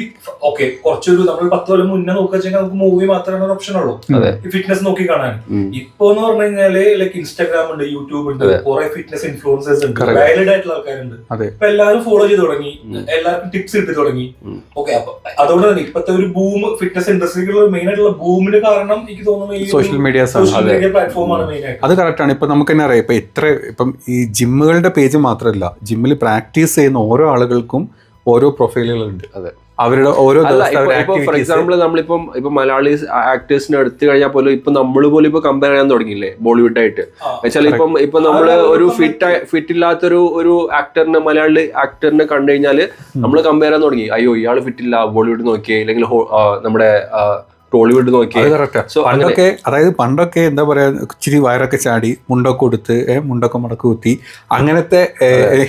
ഓക്കെ കുറച്ചൊരു നമ്മൾ പത്ത് കൊല്ലം മുന്നേ നോക്കുക നമുക്ക് മൂവി മാത്രമാണ് ഒരു ഓപ്ഷൻ ഉള്ളൂ ഈ ഫിറ്റ്നസ് നോക്കി കാണാൻ ഇപ്പൊ എന്ന് പറഞ്ഞു കഴിഞ്ഞാൽ ലൈക്ക് ഇൻസ്റ്റാഗ്രാം ഉണ്ട് യൂട്യൂബ് ഉണ്ട്. കുറെ ഫിറ്റ്നസ് ഇൻഫ്ലുവൻസേഴ്സ് ഉണ്ട്. വാലിഡ് ആയിട്ടുള്ള ആൾക്കാരുണ്ട് അതെ. ഇപ്പൊ എല്ലാവരും ഫോളോ ചെയ്ത് തുടങ്ങി എല്ലാവർക്കും ടിപ്സ് കിട്ടി തുടങ്ങി. ഓക്കെ അപ്പൊ അതുകൊണ്ട് തന്നെ ഇപ്പത്തെ ഒരു ബൂം ഫിറ്റ്നസ് ഇൻഡസ്ട്രിക്കുള്ള മെയിൻ ആയിട്ടുള്ള ബൂമിന് കാരണം എനിക്ക് തോന്നുന്നു ഈ സോഷ്യൽ മീഡിയാസ് സോഷ്യൽ അതെ. മീഡിയ പ്ലാറ്റ്ഫോം ആണ് മെയിൻ ആയിട്ട്. അത് കറക്റ്റാണ് ഇപ്പം നമുക്ക് തന്നെ അറിയാം. ഇപ്പം എത്ര ഇപ്പം ഈ ജിമ്മുകളുടെ പേജ് മാത്രമല്ല ജിമ്മിൽ പ്രാക്ടീസ് ചെയ്യുന്ന ഓരോ ആളുകൾക്കും ഓരോ പ്രൊഫൈലുകളുണ്ട് അതെ. അവരുടെ ഓരോ ഫോർ. എക്സാമ്പിൾ നമ്മളിപ്പം ഇപ്പൊ മലയാളി ആക്ടേഴ്സിനെ എടുത്തു കഴിഞ്ഞാൽ പോലും ഇപ്പൊ നമ്മൾ പോലും ഇപ്പൊ കമ്പയർ ചെയ്യാൻ തുടങ്ങിയില്ലേ? ബോളിവുഡ് ആയിട്ട് വെച്ചാൽ ഇപ്പം ഇപ്പൊ നമ്മൾ ഒരു ഫിറ്റ് ഫിറ്റ് ഇല്ലാത്തൊരു ഒരു ആക്ടറിനെ മലയാളി ആക്ടറിനെ കണ്ടു കഴിഞ്ഞാൽ നമ്മൾ കമ്പയർ ചെയ്യാൻ തുടങ്ങി. അയ്യോ ഇയാൾ ഫിറ്റ് ഇല്ല ബോളിവുഡ് നോക്കിയേ അല്ലെങ്കിൽ നമ്മുടെ ടോളിവുഡ് പണ്ടൊക്കെ അതായത് പണ്ടൊക്കെ എന്താ പറയാ ഇച്ചിരി വയറൊക്കെ ചാടി മുണ്ടൊക്കെ കൊടുത്ത് മുണ്ടൊക്കെ മടക്ക് കുത്തി. അങ്ങനത്തെ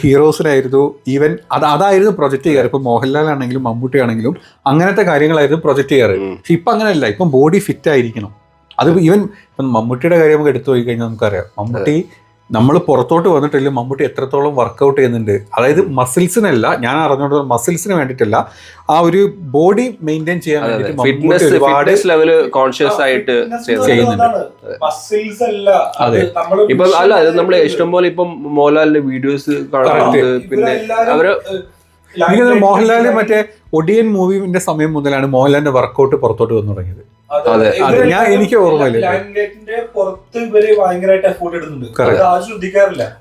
ഹീറോസിനായിരുന്നു ഈവൻ അത് അതായിരുന്നു പ്രൊജക്ട് ചെയ്യാറ്. ഇപ്പൊ മോഹൻലാൽ ആണെങ്കിലും മമ്മൂട്ടി ആണെങ്കിലും അങ്ങനത്തെ കാര്യങ്ങളായിരുന്നു പ്രൊജക്ട് ചെയ്യാറ്. പക്ഷെ ഇപ്പൊ അങ്ങനെയല്ല. ഇപ്പം ബോഡി ഫിറ്റ് ആയിരിക്കണം അത്. ഈവൻ ഇപ്പം മമ്മൂട്ടിയുടെ കാര്യം നമുക്ക് എടുത്തു പോയി കഴിഞ്ഞാൽ നമുക്കറിയാം. മമ്മൂട്ടി നമ്മൾ പുറത്തോട്ട് വന്നിട്ടില്ല മമ്മൂട്ടി എത്രത്തോളം വർക്കൗട്ട് ചെയ്യുന്നുണ്ട്. അതായത് മസിൽസിനല്ല ഞാൻ അറിഞ്ഞോണ്ട് മസിൽസിന് വേണ്ടിയിട്ടല്ല ആ ഒരു ബോഡി മെയിന്റെയിൻ ചെയ്യാൻ വേണ്ടിയിട്ട് ഒരുപാട് ലെവൽ ലെവൽ കോൺഷ്യസ് ആയിട്ട് ചെയ്യുന്നുണ്ട്. മസിൽസ് അല്ല അതെ. ഇപ്പൊ അല്ല അത് നമ്മൾ ഇഷ്ടംപോലെ ഇപ്പം മോഹൻലാലിന്റെ വീഡിയോസ് കാണാറുണ്ട്. പിന്നെ അവർ എനിക്ക് മോഹൻലാൽ മറ്റേ ഒടിയൻ മൂവിന്റെ സമയം മുതലാണ് മോഹൻലാലിന്റെ വർക്കൗട്ട് പുറത്തോട്ട് വന്നു തുടങ്ങിയത്. അതെ. അതെ, ഞാൻ- എനിക്ക് ഓർമ്മയില്ല.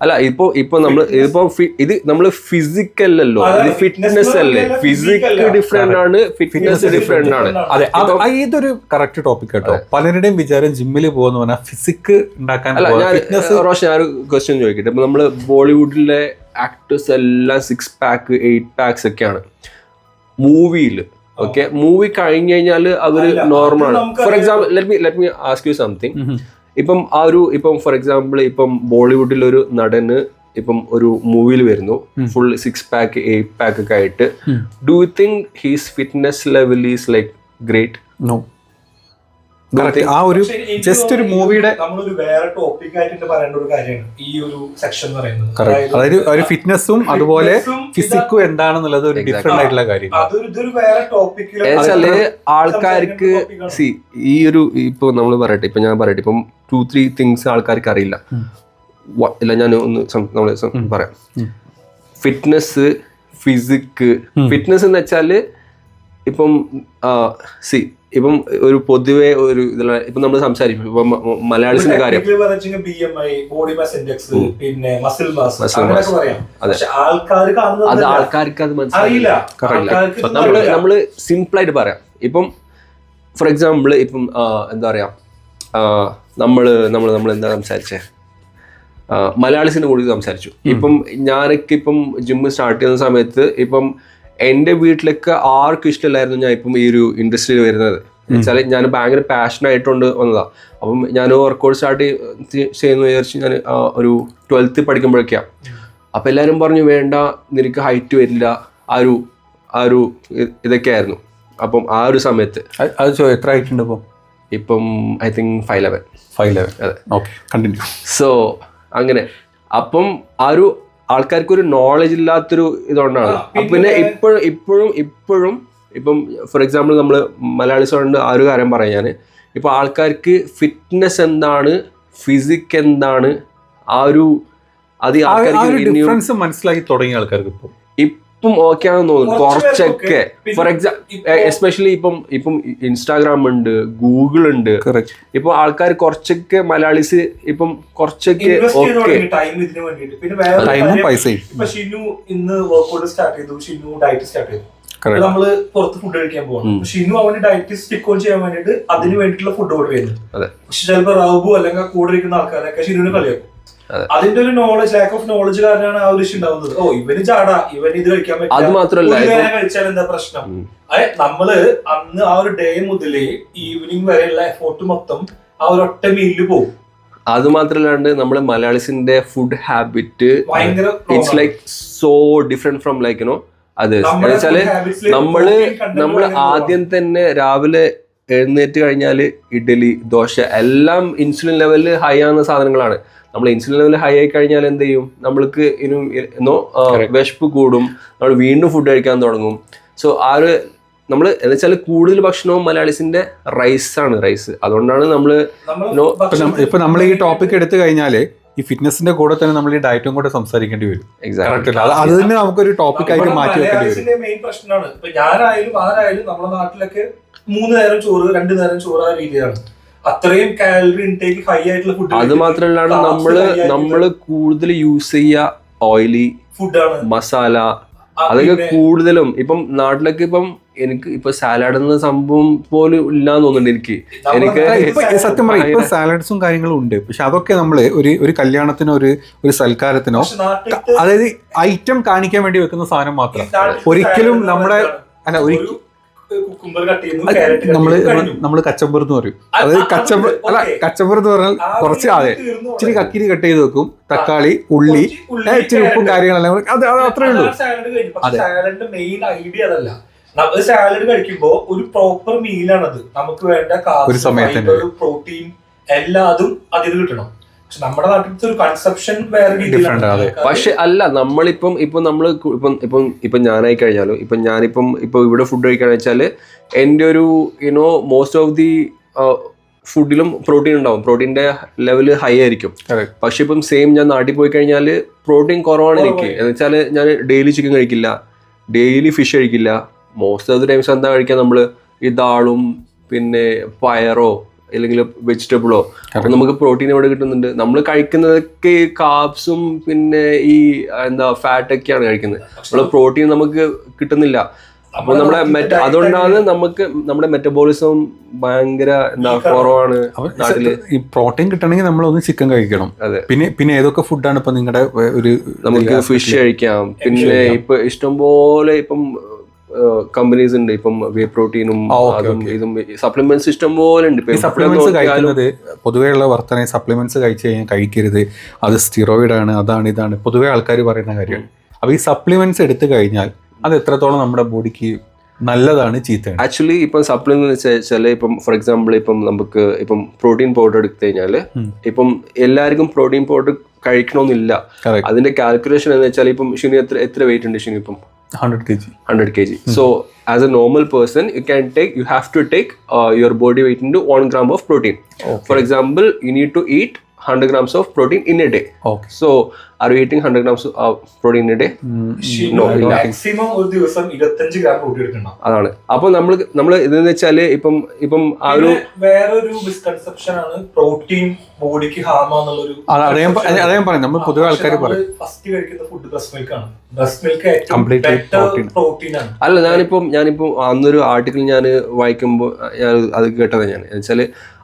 അല്ല ഇപ്പൊ ഇപ്പൊ നമ്മൾ ഇതിപ്പോ ഇത് നമ്മൾ ഫിസിക്കൽ അല്ലോ ഇത് ഫിറ്റ്നസ് അല്ലേ? ഫിസിക്കൽ ഫിസിക് ഡിഫറെന്റ് ആണ് ഫിറ്റ്നസ് ഡിഫറെന്റ് ആണ്. അതെ ഇതൊരു കറക്റ്റ് ടോപ്പിക് കേട്ടോ. പലരുടെയും വിചാരം ജിമ്മിൽ പോകുന്ന പറഞ്ഞാൽ ഫിസിക് ഉണ്ടാക്കാൻ അല്ല ഞാൻ ഫിറ്റ്നസ് റോഷൻ ഞാൻ ഒരു ക്വസ്റ്റ്യൻ ചോദിക്കട്ടെ. ഇപ്പൊ നമ്മൾ ബോളിവുഡിലെ ആക്ടേഴ്സ് എല്ലാം സിക്സ് പാക്ക് എയ്റ്റ് പാക്സ് ഒക്കെയാണ്. മൂവിയിൽ ഓക്കെ മൂവി കഴിഞ്ഞു കഴിഞ്ഞാൽ അതൊരു നോർമലാണ് നോർമൽ ആണ്. For example let me let me ask you something ഇപ്പം ആ ഒരു ഇപ്പം ഫോർ എക്സാമ്പിൾ ഇപ്പം ബോളിവുഡിൽ ഒരു നടന് ഇപ്പം ഒരു മൂവിയിൽ വരുന്നു. Full six pack eight pack ഒക്കെ ആയിട്ട്. Do you think he's fitness level is like great no ആ ഒരു ജസ്റ്റ് ഒരു മൂവിയുടെ- നമ്മളൊരു വേറെ ടോപ്പിക് ആയിട്ട് പറയേണ്ട ഒരു കാര്യമാണ് ഈ ഒരു സെക്ഷൻ എന്ന് പറയുന്നത്. അതായത് ഒരു ഫിറ്റ്നസ്സും അതുപോലെ ഫിസിക്കും എന്താണെന്നുള്ളത് ഒരു ഡിഫറെന്റ് ആയിട്ടുള്ള കാര്യം അതൊരു ഇതൊരു വേറെ ടോപ്പിക്കിൽ എന്നുവെച്ചാൽ ആൾക്കാർക്ക് സി ഈ ഒരു ഇപ്പൊ നമ്മൾ പറയട്ടെ ഇപ്പൊ ഞാൻ പറയട്ടെ ഇപ്പം ടു ത്രീ തിങ്സ് ആൾക്കാർക്ക് അറിയില്ല. ഇല്ല ഞാൻ ഒന്ന് നമ്മൾ പറയാം. ഫിറ്റ്നസ് ഫിസിക്ക് ഫിറ്റ്നസ് എന്ന് വെച്ചാൽ ഇപ്പം സി ഇപ്പം ഒരു പൊതുവെ ഒരു ഇതിലുള്ള ഇപ്പം നമ്മൾ സംസാരിക്കും ഇപ്പം മലയാളിസിന്റെ കാര്യം. പിന്നെ മസിൽ മാസ് അതെ. ആൾക്കാർക്ക് അത് മനസ്സിലായില്ല. നമ്മൾ നമ്മൾ സിമ്പിൾ ആയിട്ട് പറയാം. ഇപ്പം ഫോർ എക്സാമ്പിൾ ഇപ്പം എന്താ പറയാ നമ്മൾ നമ്മൾ നമ്മൾ എന്താ സംസാരിച്ചേ? മലയാളിസിന്റെ കൂടി സംസാരിച്ചു. ഇപ്പം ഞാനൊക്കെ ഇപ്പം ജിമ്മ് സ്റ്റാർട്ട് ചെയ്യുന്ന സമയത്ത് ഇപ്പം എന്റെ വീട്ടിലൊക്കെ ആർക്കും ഇഷ്ടമില്ലായിരുന്നു ഞാൻ ഇപ്പം ഈ ഒരു ഇൻഡസ്ട്രിയിൽ വരുന്നത്. വെച്ചാൽ ഞാൻ ഭയങ്കര പാഷൻ ആയിട്ടുണ്ട് വന്നതാ. അപ്പം ഞാൻ വർക്കൗട്ട് സ്റ്റാർട്ട് ചെയ്യുന്ന വിചാരിച്ച് ഞാൻ ഒരു ട്വൽത്ത് പഠിക്കുമ്പോഴൊക്കെയാണ് അപ്പം എല്ലാവരും പറഞ്ഞു വേണ്ട നിനക്ക് ഹൈറ്റ് വരില്ല. ആ ഒരു ആ ഒരു ഇതൊക്കെ ആയിരുന്നു അപ്പം ആ ഒരു സമയത്ത്. അത് ചോ- എത്ര ആയിട്ടുണ്ട് ഇപ്പം? ഇപ്പം I think five eleven five eleven അതെ. ഓക്കെ കണ്ടിന്യൂ സോ അങ്ങനെ. അപ്പം ആ ഒരു ആൾക്കാർക്ക് ഒരു നോളജ് ഇല്ലാത്തൊരു ഇതുകൊണ്ടാണ്. പിന്നെ ഇപ്പോഴും ഇപ്പോഴും ഇപ്പോഴും ഇപ്പം ഫോർ എക്സാമ്പിൾ നമ്മൾ മലയാളി സോണ്ട് ആ ഒരു കാര്യം പറയാം ഞാൻ ഇപ്പോൾ ആൾക്കാർക്ക് ഫിറ്റ്നസ് എന്താണ് ഫിസിക് എന്താണ് ആ ഒരു അത് ആൾക്കാർക്ക് മനസ്സിലാക്കി തുടങ്ങിയ ആൾക്കാർക്ക് ഇപ്പം. ഇപ്പം ഓക്കെ ആണെന്ന് തോന്നുന്നു. കുറച്ചൊക്കെ. ഫോർ എക്സാമ്പിൾ എസ്പെഷ്യലി ഇപ്പം ഇപ്പം ഇൻസ്റ്റാഗ്രാം ഉണ്ട് ഗൂഗിൾ ഉണ്ട്. ഇപ്പൊ ആൾക്കാർ കുറച്ചൊക്കെ മലയാളീസ് ഇപ്പം കുറച്ചൊക്കെ ഓക്കെ ടൈം ഇതിന് വേണ്ടിയിട്ട്. പിന്നെ വേറെ ടൈമും പൈസയും. ഷിനു ഇന്ന് വർക്കൗട്ട് സ്റ്റാർട്ട് ചെയ്തു. ഷിനു ഡയറ്റ് സ്റ്റാർട്ട് ചെയ്തു. നമ്മൾ പുറത്ത് ഫുഡ് കഴിക്കാൻ പോകണം ഷിനു അവന് ഡയറ്റ് സ്റ്റിക്ക് ഓൺ ചെയ്യാൻ വേണ്ടിയിട്ട് അതിന് വേണ്ടിയിട്ടുള്ള ഫുഡ് ഓർഡർ ചെയ്യുന്നു. അതെ. പക്ഷെ ചിലപ്പോ റാബു അല്ലെങ്കിൽ കൂടെ ഇരിക്കുന്ന ആൾക്കാരൊക്കെ ഷിനുവിനെ കളിയാക്കും. അതിന്റെ ഒരു നോളജ് ലാക്ക് ഓഫ് നോളജ് കാരണമാണ് ആ ഒരു ഇഷ്യൂ ഉണ്ടാവുന്നത്. ഓ ഇവന് ചാടാ ഇവന് ഇത് കഴിക്കാൻ അത് മാത്രമല്ല കഴിച്ചാൽ എന്താ പ്രശ്നം? അതെ നമ്മൾ അന്ന് ആ ഒരു ഡേ മുതലേ ഈവനിങ് വരെയുള്ള എഫോർട്ട് മൊത്തം ആ ഒരു ഒറ്റ മീലിൽ പോകും അത് മാത്രല്ലാണ്ട് നമ്മുടെ മലയാളീസിന്റെ food habit it's like so different from like you know അത് വെച്ചാൽ നമ്മൾ നമ്മൾ ആദ്യം തന്നെ രാവിലെ എഴുന്നേറ്റ് കഴിഞ്ഞാൽ ഇഡ്ഡലി ദോശ എല്ലാം ഇൻസുലിൻ ലെവലിൽ ഹൈ ആകുന്ന സാധനങ്ങളാണ്. നമ്മൾ ഇൻസുലിൻ ലെവൽ ഹൈ ആയി കഴിഞ്ഞാൽ എന്ത് ചെയ്യും? നമ്മൾക്ക് ഇനും എന്നോ വിശപ്പ് കൂടും. നമ്മൾ വീണ്ടും ഫുഡ് കഴിക്കാൻ തുടങ്ങും. സോ ആ ഒരു നമ്മൾ എന്ന് വെച്ചാൽ കൂടുതൽ ഭക്ഷണവും മലയാളീസിന്റെ റൈസ് ആണ് റൈസ് അതുകൊണ്ടാണ് നമ്മൾ ഇപ്പൊ നമ്മൾ ഈ ടോപ്പിക് എടുത്തു കഴിഞ്ഞാൽ ഈ ഫിറ്റ്നസിന്റെ കൂടെ തന്നെ നമ്മൾ ഈ ഡയറ്റും കൂടെ സംസാരിക്കേണ്ടി വരും. എക്സാക്ട് അല്ല? അത് അത് തന്നെ നമുക്കൊരു ടോപ്പിക് ആയിട്ട് മാറ്റി വെക്കേണ്ടി വരും. മെയിൻ പ്രശ്നമാണ്. ഇപ്പൊ ഞാനായാലും ആരായാലും നമ്മുടെ നാട്ടിലൊക്കെ മൂന്ന് നേരം ചോറ് രണ്ട് നേരം ചോറ് ആ രീതിയാണ് അത്രയും കാലറി ഇൻടേക്ക് ഹൈ ആയിട്ടുള്ള ഫുഡ് അത് മാത്രമല്ല നമ്മൾ നമ്മൾ കൂടുതൽ യൂസ് ചെയ്യുക ഓയിലി ഫുഡാണ് മസാല. അതൊക്കെ കൂടുതലും ഇപ്പം നാട്ടിലൊക്കെ ഇപ്പം എനിക്ക് ഇപ്പൊ സാലഡ് എന്ന സംഭവം പോലും ഇല്ലാന്ന് തോന്നുന്നുണ്ട് എനിക്ക്. എനിക്ക് സത്യം പറയാം ഇപ്പൊ സാലഡ്സും കാര്യങ്ങളും ഉണ്ട്. പക്ഷെ അതൊക്കെ നമ്മൾ ഒരു ഒരു കല്യാണത്തിനോ ഒരു ഒരു സൽക്കാരത്തിനോ അതായത് ഐറ്റം കാണിക്കാൻ വേണ്ടി വെക്കുന്ന സാധനം മാത്രം. ഒരിക്കലും നമ്മുടെ അല്ല ഒരു നമ്മൾ നമ്മൾ കച്ചമ്പർ എന്ന് പറയും. അത് അതായത് കച്ചമ്പർ അല്ല. കച്ചമ്പർ എന്ന് പറഞ്ഞാൽ കുറച്ച് അതെ ഇച്ചിരി കക്കിരി കട്ട് ചെയ്ത് വെക്കും. തക്കാളി ഉള്ളി ഇച്ചിരി ഉപ്പും കാര്യങ്ങളല്ല അത് അത് അത്രേ ഉള്ളൂ. അതെ. മെയിൻ ഐഡിയ അതല്ല. നമ്മൾ സാലഡ് കഴിക്കുമ്പോ ഒരു പ്രോപ്പർ മീലാണത് നമുക്ക് വേണ്ട ഒരു സമയത്തിന്. പ്രോട്ടീൻ എല്ലാതും അതിൽ കിട്ടണം. നമ്മുടെ നാട്ടിലത്തെ ഒരു കൺസെപ്ഷൻ വേറെ Different അതെ. പക്ഷെ അല്ല നമ്മളിപ്പം ഇപ്പം നമ്മൾ ഇപ്പം ഇപ്പം ഇപ്പം ഞാനായി കഴിഞ്ഞാലും ഇപ്പം ഞാനിപ്പം ഇപ്പൊ ഇവിടെ ഫുഡ് കഴിക്കാന്ന് വെച്ചാൽ എന്റെ ഒരു you know most of the ഫുഡിലും protein ഉണ്ടാവും. പ്രോട്ടീന്റെ ലെവൽ ഹൈ ആയിരിക്കും. പക്ഷെ ഇപ്പം സെയിം ഞാൻ നാട്ടിൽ പോയി കഴിഞ്ഞാൽ പ്രോട്ടീൻ കുറവാണ് എനിക്ക്. എന്ന് വെച്ചാൽ ഞാൻ ഡെയിലി ചിക്കൻ കഴിക്കില്ല. ഡെയിലി ഫിഷ് കഴിക്കില്ല. മോസ്റ്റ് ഓഫ് ദി ടൈംസ് എന്താ കഴിക്കുക നമ്മൾ ഈ ദാളും പിന്നെ പയറോ അല്ലെങ്കിൽ വെജിറ്റബിളോ അപ്പൊ നമുക്ക് പ്രോട്ടീൻ എവിടെ കിട്ടുന്നുണ്ട്. നമ്മൾ കഴിക്കുന്നതൊക്കെ ഈ കാപ്സും പിന്നെ ഈ എന്താ ഫാറ്റ് ഒക്കെയാണ് കഴിക്കുന്നത്. നമ്മൾ പ്രോട്ടീൻ നമുക്ക് കിട്ടുന്നില്ല. അപ്പൊ നമ്മുടെ മെറ്റ അതുകൊണ്ടാണ് നമുക്ക് നമ്മുടെ മെറ്റബോളിസം ഭയങ്കര എന്താ കുറവാണ് നാട്ടിൽ. ഈ പ്രോട്ടീൻ കിട്ടണമെങ്കിൽ നമ്മൾ ഒന്ന് ചിക്കൻ കഴിക്കണം. അതെ. പിന്നെ പിന്നെ ഏതൊക്കെ ഫുഡാണ് ഇപ്പൊ നിങ്ങളുടെ ഒരു നമുക്ക് ഫിഷ് കഴിക്കാം. പിന്നെ. ഇപ്പൊ ഇഷ്ടംപോലെ ഇപ്പം കമ്പനീസ് ഉണ്ട്. ഇപ്പം വേ പ്രോട്ടീനും അതും. ഇതും സപ്ലിമെന്റ്സ് ഇഷ്ടംപോലെ ഉണ്ട്. ഇപ്പൊ സപ്ലിമെന്റ്സ് കഴിക്കുന്നത് പൊതുവെയുള്ള വർത്തന സപ്ലിമെന്റ്സ് കഴിച്ചു കഴിഞ്ഞാൽ കഴിക്കരുത്. അത് സ്റ്റിറോയിഡ് ആണ് അതാണ് ഇതാണ്. പൊതുവെ ആൾക്കാർ പറയുന്ന കാര്യമാണ്. അപ്പൊ ഈ സപ്ലിമെന്റ്സ് എടുത്തു കഴിഞ്ഞാൽ അത് എത്രത്തോളം നമ്മുടെ ബോഡിക്ക് നല്ലതാണ് ചീത്ത ആക്ച്വലി ഇപ്പം സപ്ലിമെന്റ് വെച്ചാൽ ഇപ്പം ഫോർ എക്സാമ്പിൾ ഇപ്പം നമുക്ക് ഇപ്പം പ്രോട്ടീൻ പൗഡർ എടുത്തു കഴിഞ്ഞാൽ ഇപ്പം എല്ലാവർക്കും പ്രോട്ടീൻ പൗഡർ കഴിക്കണമെന്നില്ല. അതിന്റെ കാൽക്കുലേഷൻ എന്ന് വെച്ചാൽ ഇപ്പം ഷിനു എത്ര എത്ര വെയിറ്റ് ഉണ്ട് ഷിനു ഇപ്പം? 100 kg. 100 kg. Mm-hmm. so as a normal person you can take you have to take uh, your body weight into 1 gram of protein. Okay. for example you need to eat 100 grams of protein in a day. Okay. So are you eating hundred grams protein day. Maximum ഒരു ദിവസം ഇരുപത്തഞ്ച് gram protein അതാണ്. അപ്പൊ നമ്മൾ നമ്മൾ ഇതെന്ന് വെച്ചാൽ ഇപ്പം ഇപ്പം ആ ഒരു വേറൊരു മിസ്കൺസെപ്ഷൻ ആണ് പ്രോട്ടീൻ ബോഡിക്ക് ഹാർമാന്നുള്ളൊരു അതേ പറയും നമ്മൾ പൊതുവെ ആൾക്കാർ പറയും. ഫസ്റ്റ് കഴിക്കുന്ന ഫുഡ് ബ്രസ്റ്റ് മിൽക്ക് ആണ്. Breast milk. പ്രോട്ടീൻ ആണ്. അല്ല ഞാനിപ്പം ഞാനിപ്പം അന്നൊരു ആർട്ടിക്കിൾ ഞാൻ വായിക്കുമ്പോൾ ഞാൻ അത് കേട്ടത് ഞാൻ. വെച്ചാൽ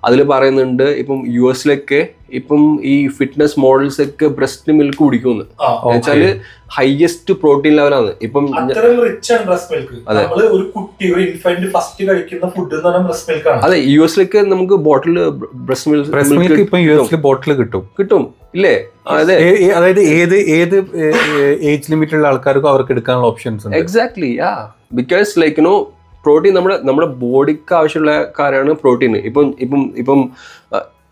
അതിൽ പറയുന്നുണ്ട് ഇപ്പം യു എസിലൊക്കെ ഇപ്പം ഈ ഫിറ്റ്നസ് മോഡൽസ് ഒക്കെ ബ്രസ്റ്റ് മിൽക്ക് കുടിക്കുമെന്ന്. വെച്ചാൽ ഹയസ്റ്റ് പ്രോട്ടീൻ ലെവലാണ് ഇപ്പം ഞ- റിച്ച് ആണ് ബ്രസ്റ്റ് മിൽക്ക് നമ്മൾ ഒരു കുട്ടി ഒരു ഇൻഫന്റ് ഫസ്റ്റ് കഴിക്കുന്ന ഫുഡ് എന്ന് പറഞ്ഞാൽ ബ്രസ്റ്റ് മിൽക്ക് ആണ്. അതെ യു എസിലൊക്കെ നമുക്ക് ബോട്ടിൽ ബ്രസ്റ്റ് മിൽക്ക് ഇപ്പൊ യു എസിൽ ബോട്ടിൽ കിട്ടും. കിട്ടും. ഇല്ലേ? അതായത് ഏത് ഏത് ഏജ് ലിമിറ്റ് ഉള്ള ആൾക്കാർക്കും അവർക്ക് എടുക്കാനുള്ള ഓപ്ഷൻസ് ഉണ്ട്. Exactly yeah because like no protein നമ്മുടെ നമ്മുടെ ബോഡിക്ക് ആവശ്യമുള്ള കാര്യമാണ് പ്രോട്ടീൻ ഇപ്പം ഇപ്പം ഇപ്പം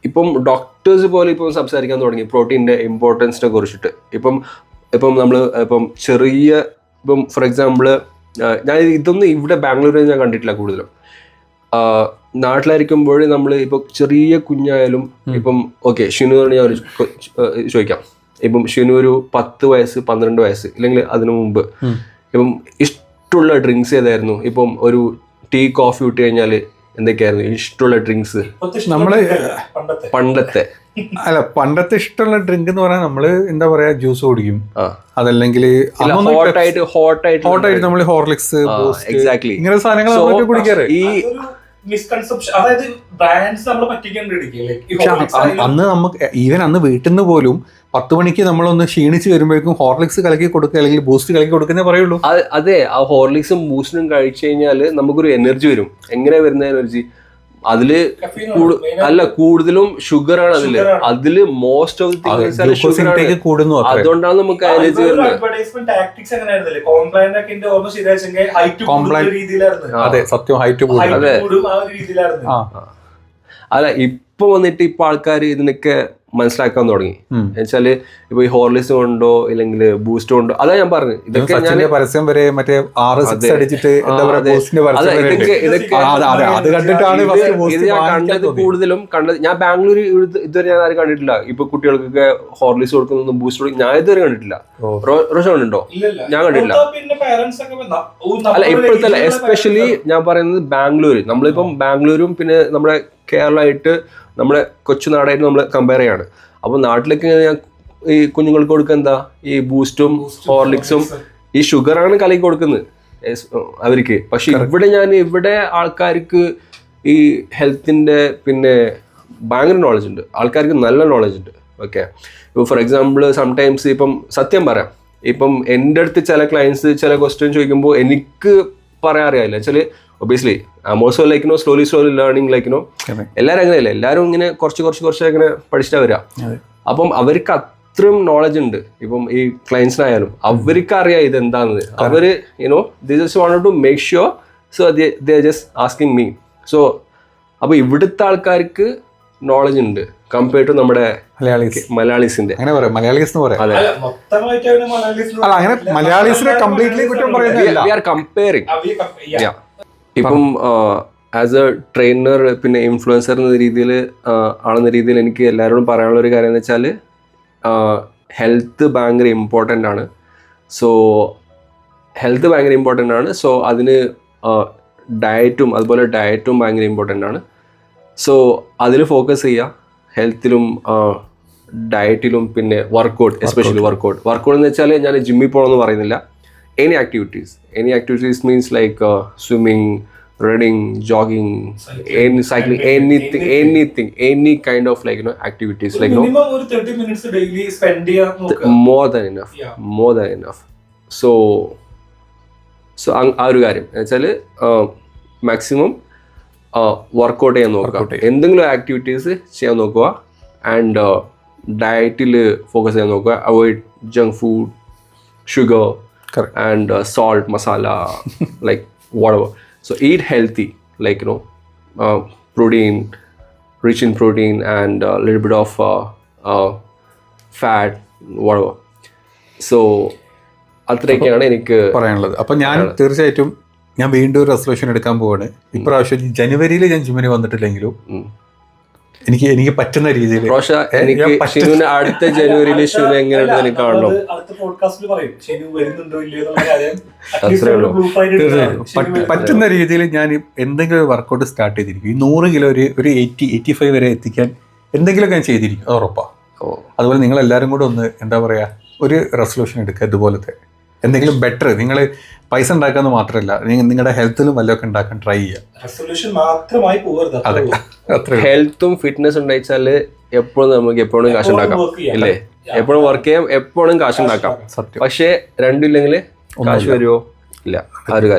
ഇപ്പം ഡോക്ടേഴ്സ് പോലെ ഇപ്പം സംസാരിക്കാൻ തുടങ്ങി പ്രോട്ടീന്റെ ഇമ്പോർട്ടൻസിനെ കുറിച്ചിട്ട്. ഇപ്പം ഇപ്പം നമ്മൾ ഇപ്പം ചെറിയ ഇപ്പം ഫോർ എക്സാമ്പിൾ ഞാൻ ഇതൊന്നും ഇവിടെ ബാംഗ്ലൂരിൽ ഞാൻ കണ്ടിട്ടില്ല കൂടുതലും. നാട്ടിലായിരിക്കുമ്പോൾ നമ്മൾ ഇപ്പം ചെറിയ കുഞ്ഞായാലും ഇപ്പം ഓക്കെ ഷിനൂറിന് ഞാൻ ചോദിക്കാം. ഇപ്പം ഷിനു ഒരു പത്ത് വയസ്സ് പന്ത്രണ്ട് വയസ്സ് ഇല്ലെങ്കിൽ അതിനു മുമ്പ്. ഇപ്പം ഇഷ്ടമുള്ള ഡ്രിങ്ക്സ് ഏതായിരുന്നു? ഇപ്പം ഒരു ടീ കോഫി ഇട്ട് കഴിഞ്ഞാൽ എന്തൊക്കെയായിരുന്നു? ഇഷ്ടമുള്ള ഡ്രിങ്ക്സ് നമ്മൾ പണ്ടത്തെ. പണ്ടത്തെ അല്ല പണ്ടത്തെ ഇഷ്ടമുള്ള ഡ്രിങ്ക് എന്ന് പറഞ്ഞാൽ നമ്മൾ എന്താ പറയാ ജ്യൂസ് കുടിക്കും. അതല്ലെങ്കിൽ ഹോട്ടായിട്ട് ഹോട്ടായിട്ട് നമ്മൾ ഹോർലിക്സ് എക്സാക്ട്ലി ഇങ്ങനെ സാധനങ്ങൾ കുടിക്കാറ്. ഈ മിസ്കൺസെപ്ഷൻ അതായത് ബ്രാൻഡ്സ് നമ്മൾ പറ്റിക്കാണ്ടിരിക്കും അന്ന് നമുക്ക് ഈവൻ അന്ന് വീട്ടിൽ നിന്ന് പോലും പത്ത് മണിക്ക് നമ്മളൊന്ന് ക്ഷീണിച്ച് വരുമ്പോഴേക്കും ഹോർലിക്സ് കലക്കി കൊടുക്കുക അല്ലെങ്കിൽ ബൂസ്റ്റ് കലക്കി കൊടുക്കുന്നേ പറയുള്ളൂ. അത് അതെ ആ ഹോർലിക്സും ബൂസ്റ്റിനും കഴിച്ചു കഴിഞ്ഞാൽ നമുക്കൊരു എനർജി വരും. എങ്ങനെ വരുന്ന എനർജി അതിൽ അല്ല കൂടുതലും ഷുഗർ ആണ് അതിൽ. അതിൽ മോസ്റ്റ് ഓഫ് ദി തിങ്സ് കൂടുന്നു അതുകൊണ്ടാണ് നമുക്ക് വരുന്നത്. അതെ സത്യം ഹൈറ്റ് അതെ. അല്ല ഇപ്പൊ വന്നിട്ട് ഇപ്പൊ ആൾക്കാർ ഇതിനൊക്കെ മനസ്സിലാക്കാൻ തുടങ്ങി. എന്നുവെച്ചാൽ ഇപ്പൊ ഈ ഹോർലിക്സ് കൊണ്ടോ ഇല്ലെങ്കിൽ ബൂസ്റ്റ് കൊണ്ടോ അതാ ഞാൻ പറഞ്ഞു ഇതൊക്കെ ഞാൻ പരസ്യം വരെ മറ്റേ ആറ് സിക്സ്. അടിച്ചിട്ട് എന്താ പറയാ കണ്ടത്. കൂടുതലും കണ്ടത് ഞാൻ ബാംഗ്ലൂർ ഇത്- ഇതുവരെ ഞാൻ ആരും കണ്ടിട്ടില്ല. ഇപ്പൊ കുട്ടികൾക്കൊക്കെ ഹോർലിക്സ് കൊടുക്കുന്നതും ബൂസ്റ്റ് കൊടുക്കും ഞാൻ ഇതുവരെ കണ്ടിട്ടില്ല. റോഷ കണ്ടിട്ടുണ്ടോ ഞാൻ കണ്ടിട്ടില്ല. അല്ല ഇപ്പോഴത്തെ അല്ല എസ്പെഷ്യലി ഞാൻ പറയുന്നത് ബാംഗ്ലൂർ നമ്മളിപ്പം ബാംഗ്ലൂരും പിന്നെ നമ്മുടെ കേരളമായിട്ട് നമ്മുടെ കൊച്ചുനാടായിട്ട് നമ്മൾ കമ്പയർ ചെയ്യാണ്. അപ്പോൾ നാട്ടിലേക്ക് ഞാൻ ഈ കുഞ്ഞുങ്ങൾക്ക് കൊടുക്കുക എന്താ? ഈ ബൂസ്റ്റും ഹോർലിക്സും ഈ ഷുഗറാണ് കലക്കി കൊടുക്കുന്നത്. അവർക്ക്. പക്ഷെ ഇവിടെ ഞാൻ ഇവിടെ ആൾക്കാർക്ക് ഈ ഹെൽത്തിന്റെ പിന്നെ ഭയങ്കര നോളജ് ഉണ്ട്. ആൾക്കാർക്ക് നല്ല നോളജ് ഉണ്ട്. ഓക്കെ ഇപ്പോൾ ഫോർ എക്സാമ്പിൾ സംടൈംസ് ഇപ്പം സത്യം പറയാം. ഇപ്പം എന്റെ അടുത്ത് ചില ക്ലയൻസ് ചില ക്വസ്റ്റ്യൻ ചോദിക്കുമ്പോൾ എനിക്ക് പറയാൻ അറിയാമില്ല വെച്ചാൽ obviously I also like no slowly slowly learning like no. എല്ലാവരും അങ്ങനെയല്ല? എല്ലാവരും ഇങ്ങനെ കുറച്ച് കുറച്ച് കുറച്ച് ഇങ്ങനെ പഠിച്ചിട്ടാണ് വരിക. അപ്പം അവർക്ക് അത്രയും നോളജ് ഉണ്ട്. ഇപ്പം ഈ ക്ലയൻസിനായാലും അവർക്ക് അറിയാം ഇത് എന്താണെന്ന് അവർ you know the just want to make sure so they just asking me so അപ്പോൾ ഇവിടുത്തെ ആൾക്കാർക്ക് നോളജ് ഉണ്ട് കമ്പയർഡ് ടു നമ്മുടെ മലയാളീസ്. മലയാളീസിന്റെ. അങ്ങനെ പറയാം. മലയാളീസ് എന്ന് പറയാം. അല്ല, അങ്ങനെ. മലയാളീസിനെ കംപ്ലീറ്റ്ലി completely കുറ്റം പറയുന്നില്ല. വി ആർ കമ്പയറിങ് ഇപ്പം ആസ് എ ട്രെയിനർ പിന്നെ ഇൻഫ്ലുവൻസർ എന്ന രീതിയിൽ ആണെന്ന രീതിയിൽ എനിക്ക് എല്ലാവരോടും പറയാനുള്ള ഒരു കാര്യം എന്ന് വെച്ചാൽ ഹെൽത്ത് ഭയങ്കര ഇമ്പോർട്ടന്റ് ആണ്. സോ ഹെൽത്ത് ഭയങ്കര ഇമ്പോർട്ടന്റ് ആണ്. സോ അതിന് ഡയറ്റും അതുപോലെ ഡയറ്റും ഭയങ്കര ഇമ്പോർട്ടന്റ് ആണ്. സോ അതിൽ ഫോക്കസ് ചെയ്യുക ഹെൽത്തിലും ഡയറ്റിലും പിന്നെ വർക്കൗട്ട് എസ്പെഷ്യലി വർക്കൗട്ട് വർക്കൗട്ട് എന്ന് വെച്ചാൽ ഞാൻ ജിമ്മിൽ പോകണമെന്ന് പറയുന്നില്ല. Any activities any activities means like swimming running jogging any cycling anything. anything any kind of like you know activities. Like no thirty minutes daily spend ചെയ്യാൻ നോക്കുക. more than enough Yeah. more than enough. So so ആ ഒരു കാര്യം. വെച്ചാൽ maximum workout ചെയ്യാൻ നോക്കുക. എന്തെങ്കിലും activities ചെയ്യാൻ നോക്കുക. ആൻഡ് ഡയറ്റിൽ ഫോക്കസ് ചെയ്യാൻ നോക്കുക. Avoid junk food sugar Correct. and uh, salt masala like whatever so eat healthy like you know uh, protein rich in protein and a little bit of uh, uh, fat whatever so അത്രയൊക്കെയാണ് എനിക്ക് പറയാനുള്ളത് അപ്പം ഞാൻ തീർച്ചയായിട്ടും ഞാൻ വീണ്ടും ഒരു resolution എടുക്കാൻ പോവാണ് ഇപ്രാവശ്യം ജനുവരിയിൽ ഞാൻ ജിമ്മിന് വന്നിട്ടില്ലെങ്കിലും. എനിക്ക് എനിക്ക് പറ്റുന്ന രീതിയിൽ. റോഷ എനിക്ക് ഷിനുവിന് അടുത്ത ജനുവരിയിൽ ഷിനു എങ്ങനെയുണ്ട് എനിക്ക് കാണണം? പറ്റുന്ന രീതിയിൽ ഞാൻ എന്തെങ്കിലും വർക്കൗട്ട് സ്റ്റാർട്ട് ചെയ്തിരിക്കും. ഈ നൂറ് കിലോ ഒരു ഒരു എയ്റ്റി എയ്റ്റി ഫൈവ് വരെ എത്തിക്കാൻ എന്തെങ്കിലുമൊക്കെ ഞാൻ ചെയ്തിരിക്കും. അത് ഉറപ്പാ. അതുപോലെ നിങ്ങൾ എല്ലാവരും കൂടെ ഒന്ന് എന്താ പറയാ ഒരു റെസൊല്യൂഷൻ എടുക്കുക ഇതുപോലത്തെ. എന്തെങ്കിലും ബെറ്റർ നിങ്ങൾ പൈസ ഉണ്ടാക്കാന്ന് മാത്രമല്ല നിങ്ങളുടെ ഹെൽത്തിലും വല്ലതൊക്കെ ഉണ്ടാക്കാൻ ട്രൈ ചെയ്യുക റെസൊല്യൂഷൻ മാത്രമായി പോകരുത് അത്രേ അതെ ഉള്ളൂ. ഹെൽത്തും ഫിറ്റ്നസ് ഉണ്ടായിച്ചാൽ എപ്പോഴും നമുക്ക് എപ്പോഴും കാശ് ഉണ്ടാക്കാം. അല്ലേ ഇല്ലേ? എപ്പോഴും വർക്ക് ചെയ്യാം എപ്പോഴും കാശ് ഉണ്ടാക്കാം. സത്യം. പക്ഷേ രണ്ടില്ലെങ്കിൽ കാശ് വരുമോ ഇല്ല. ആ ഒരു കാര്യം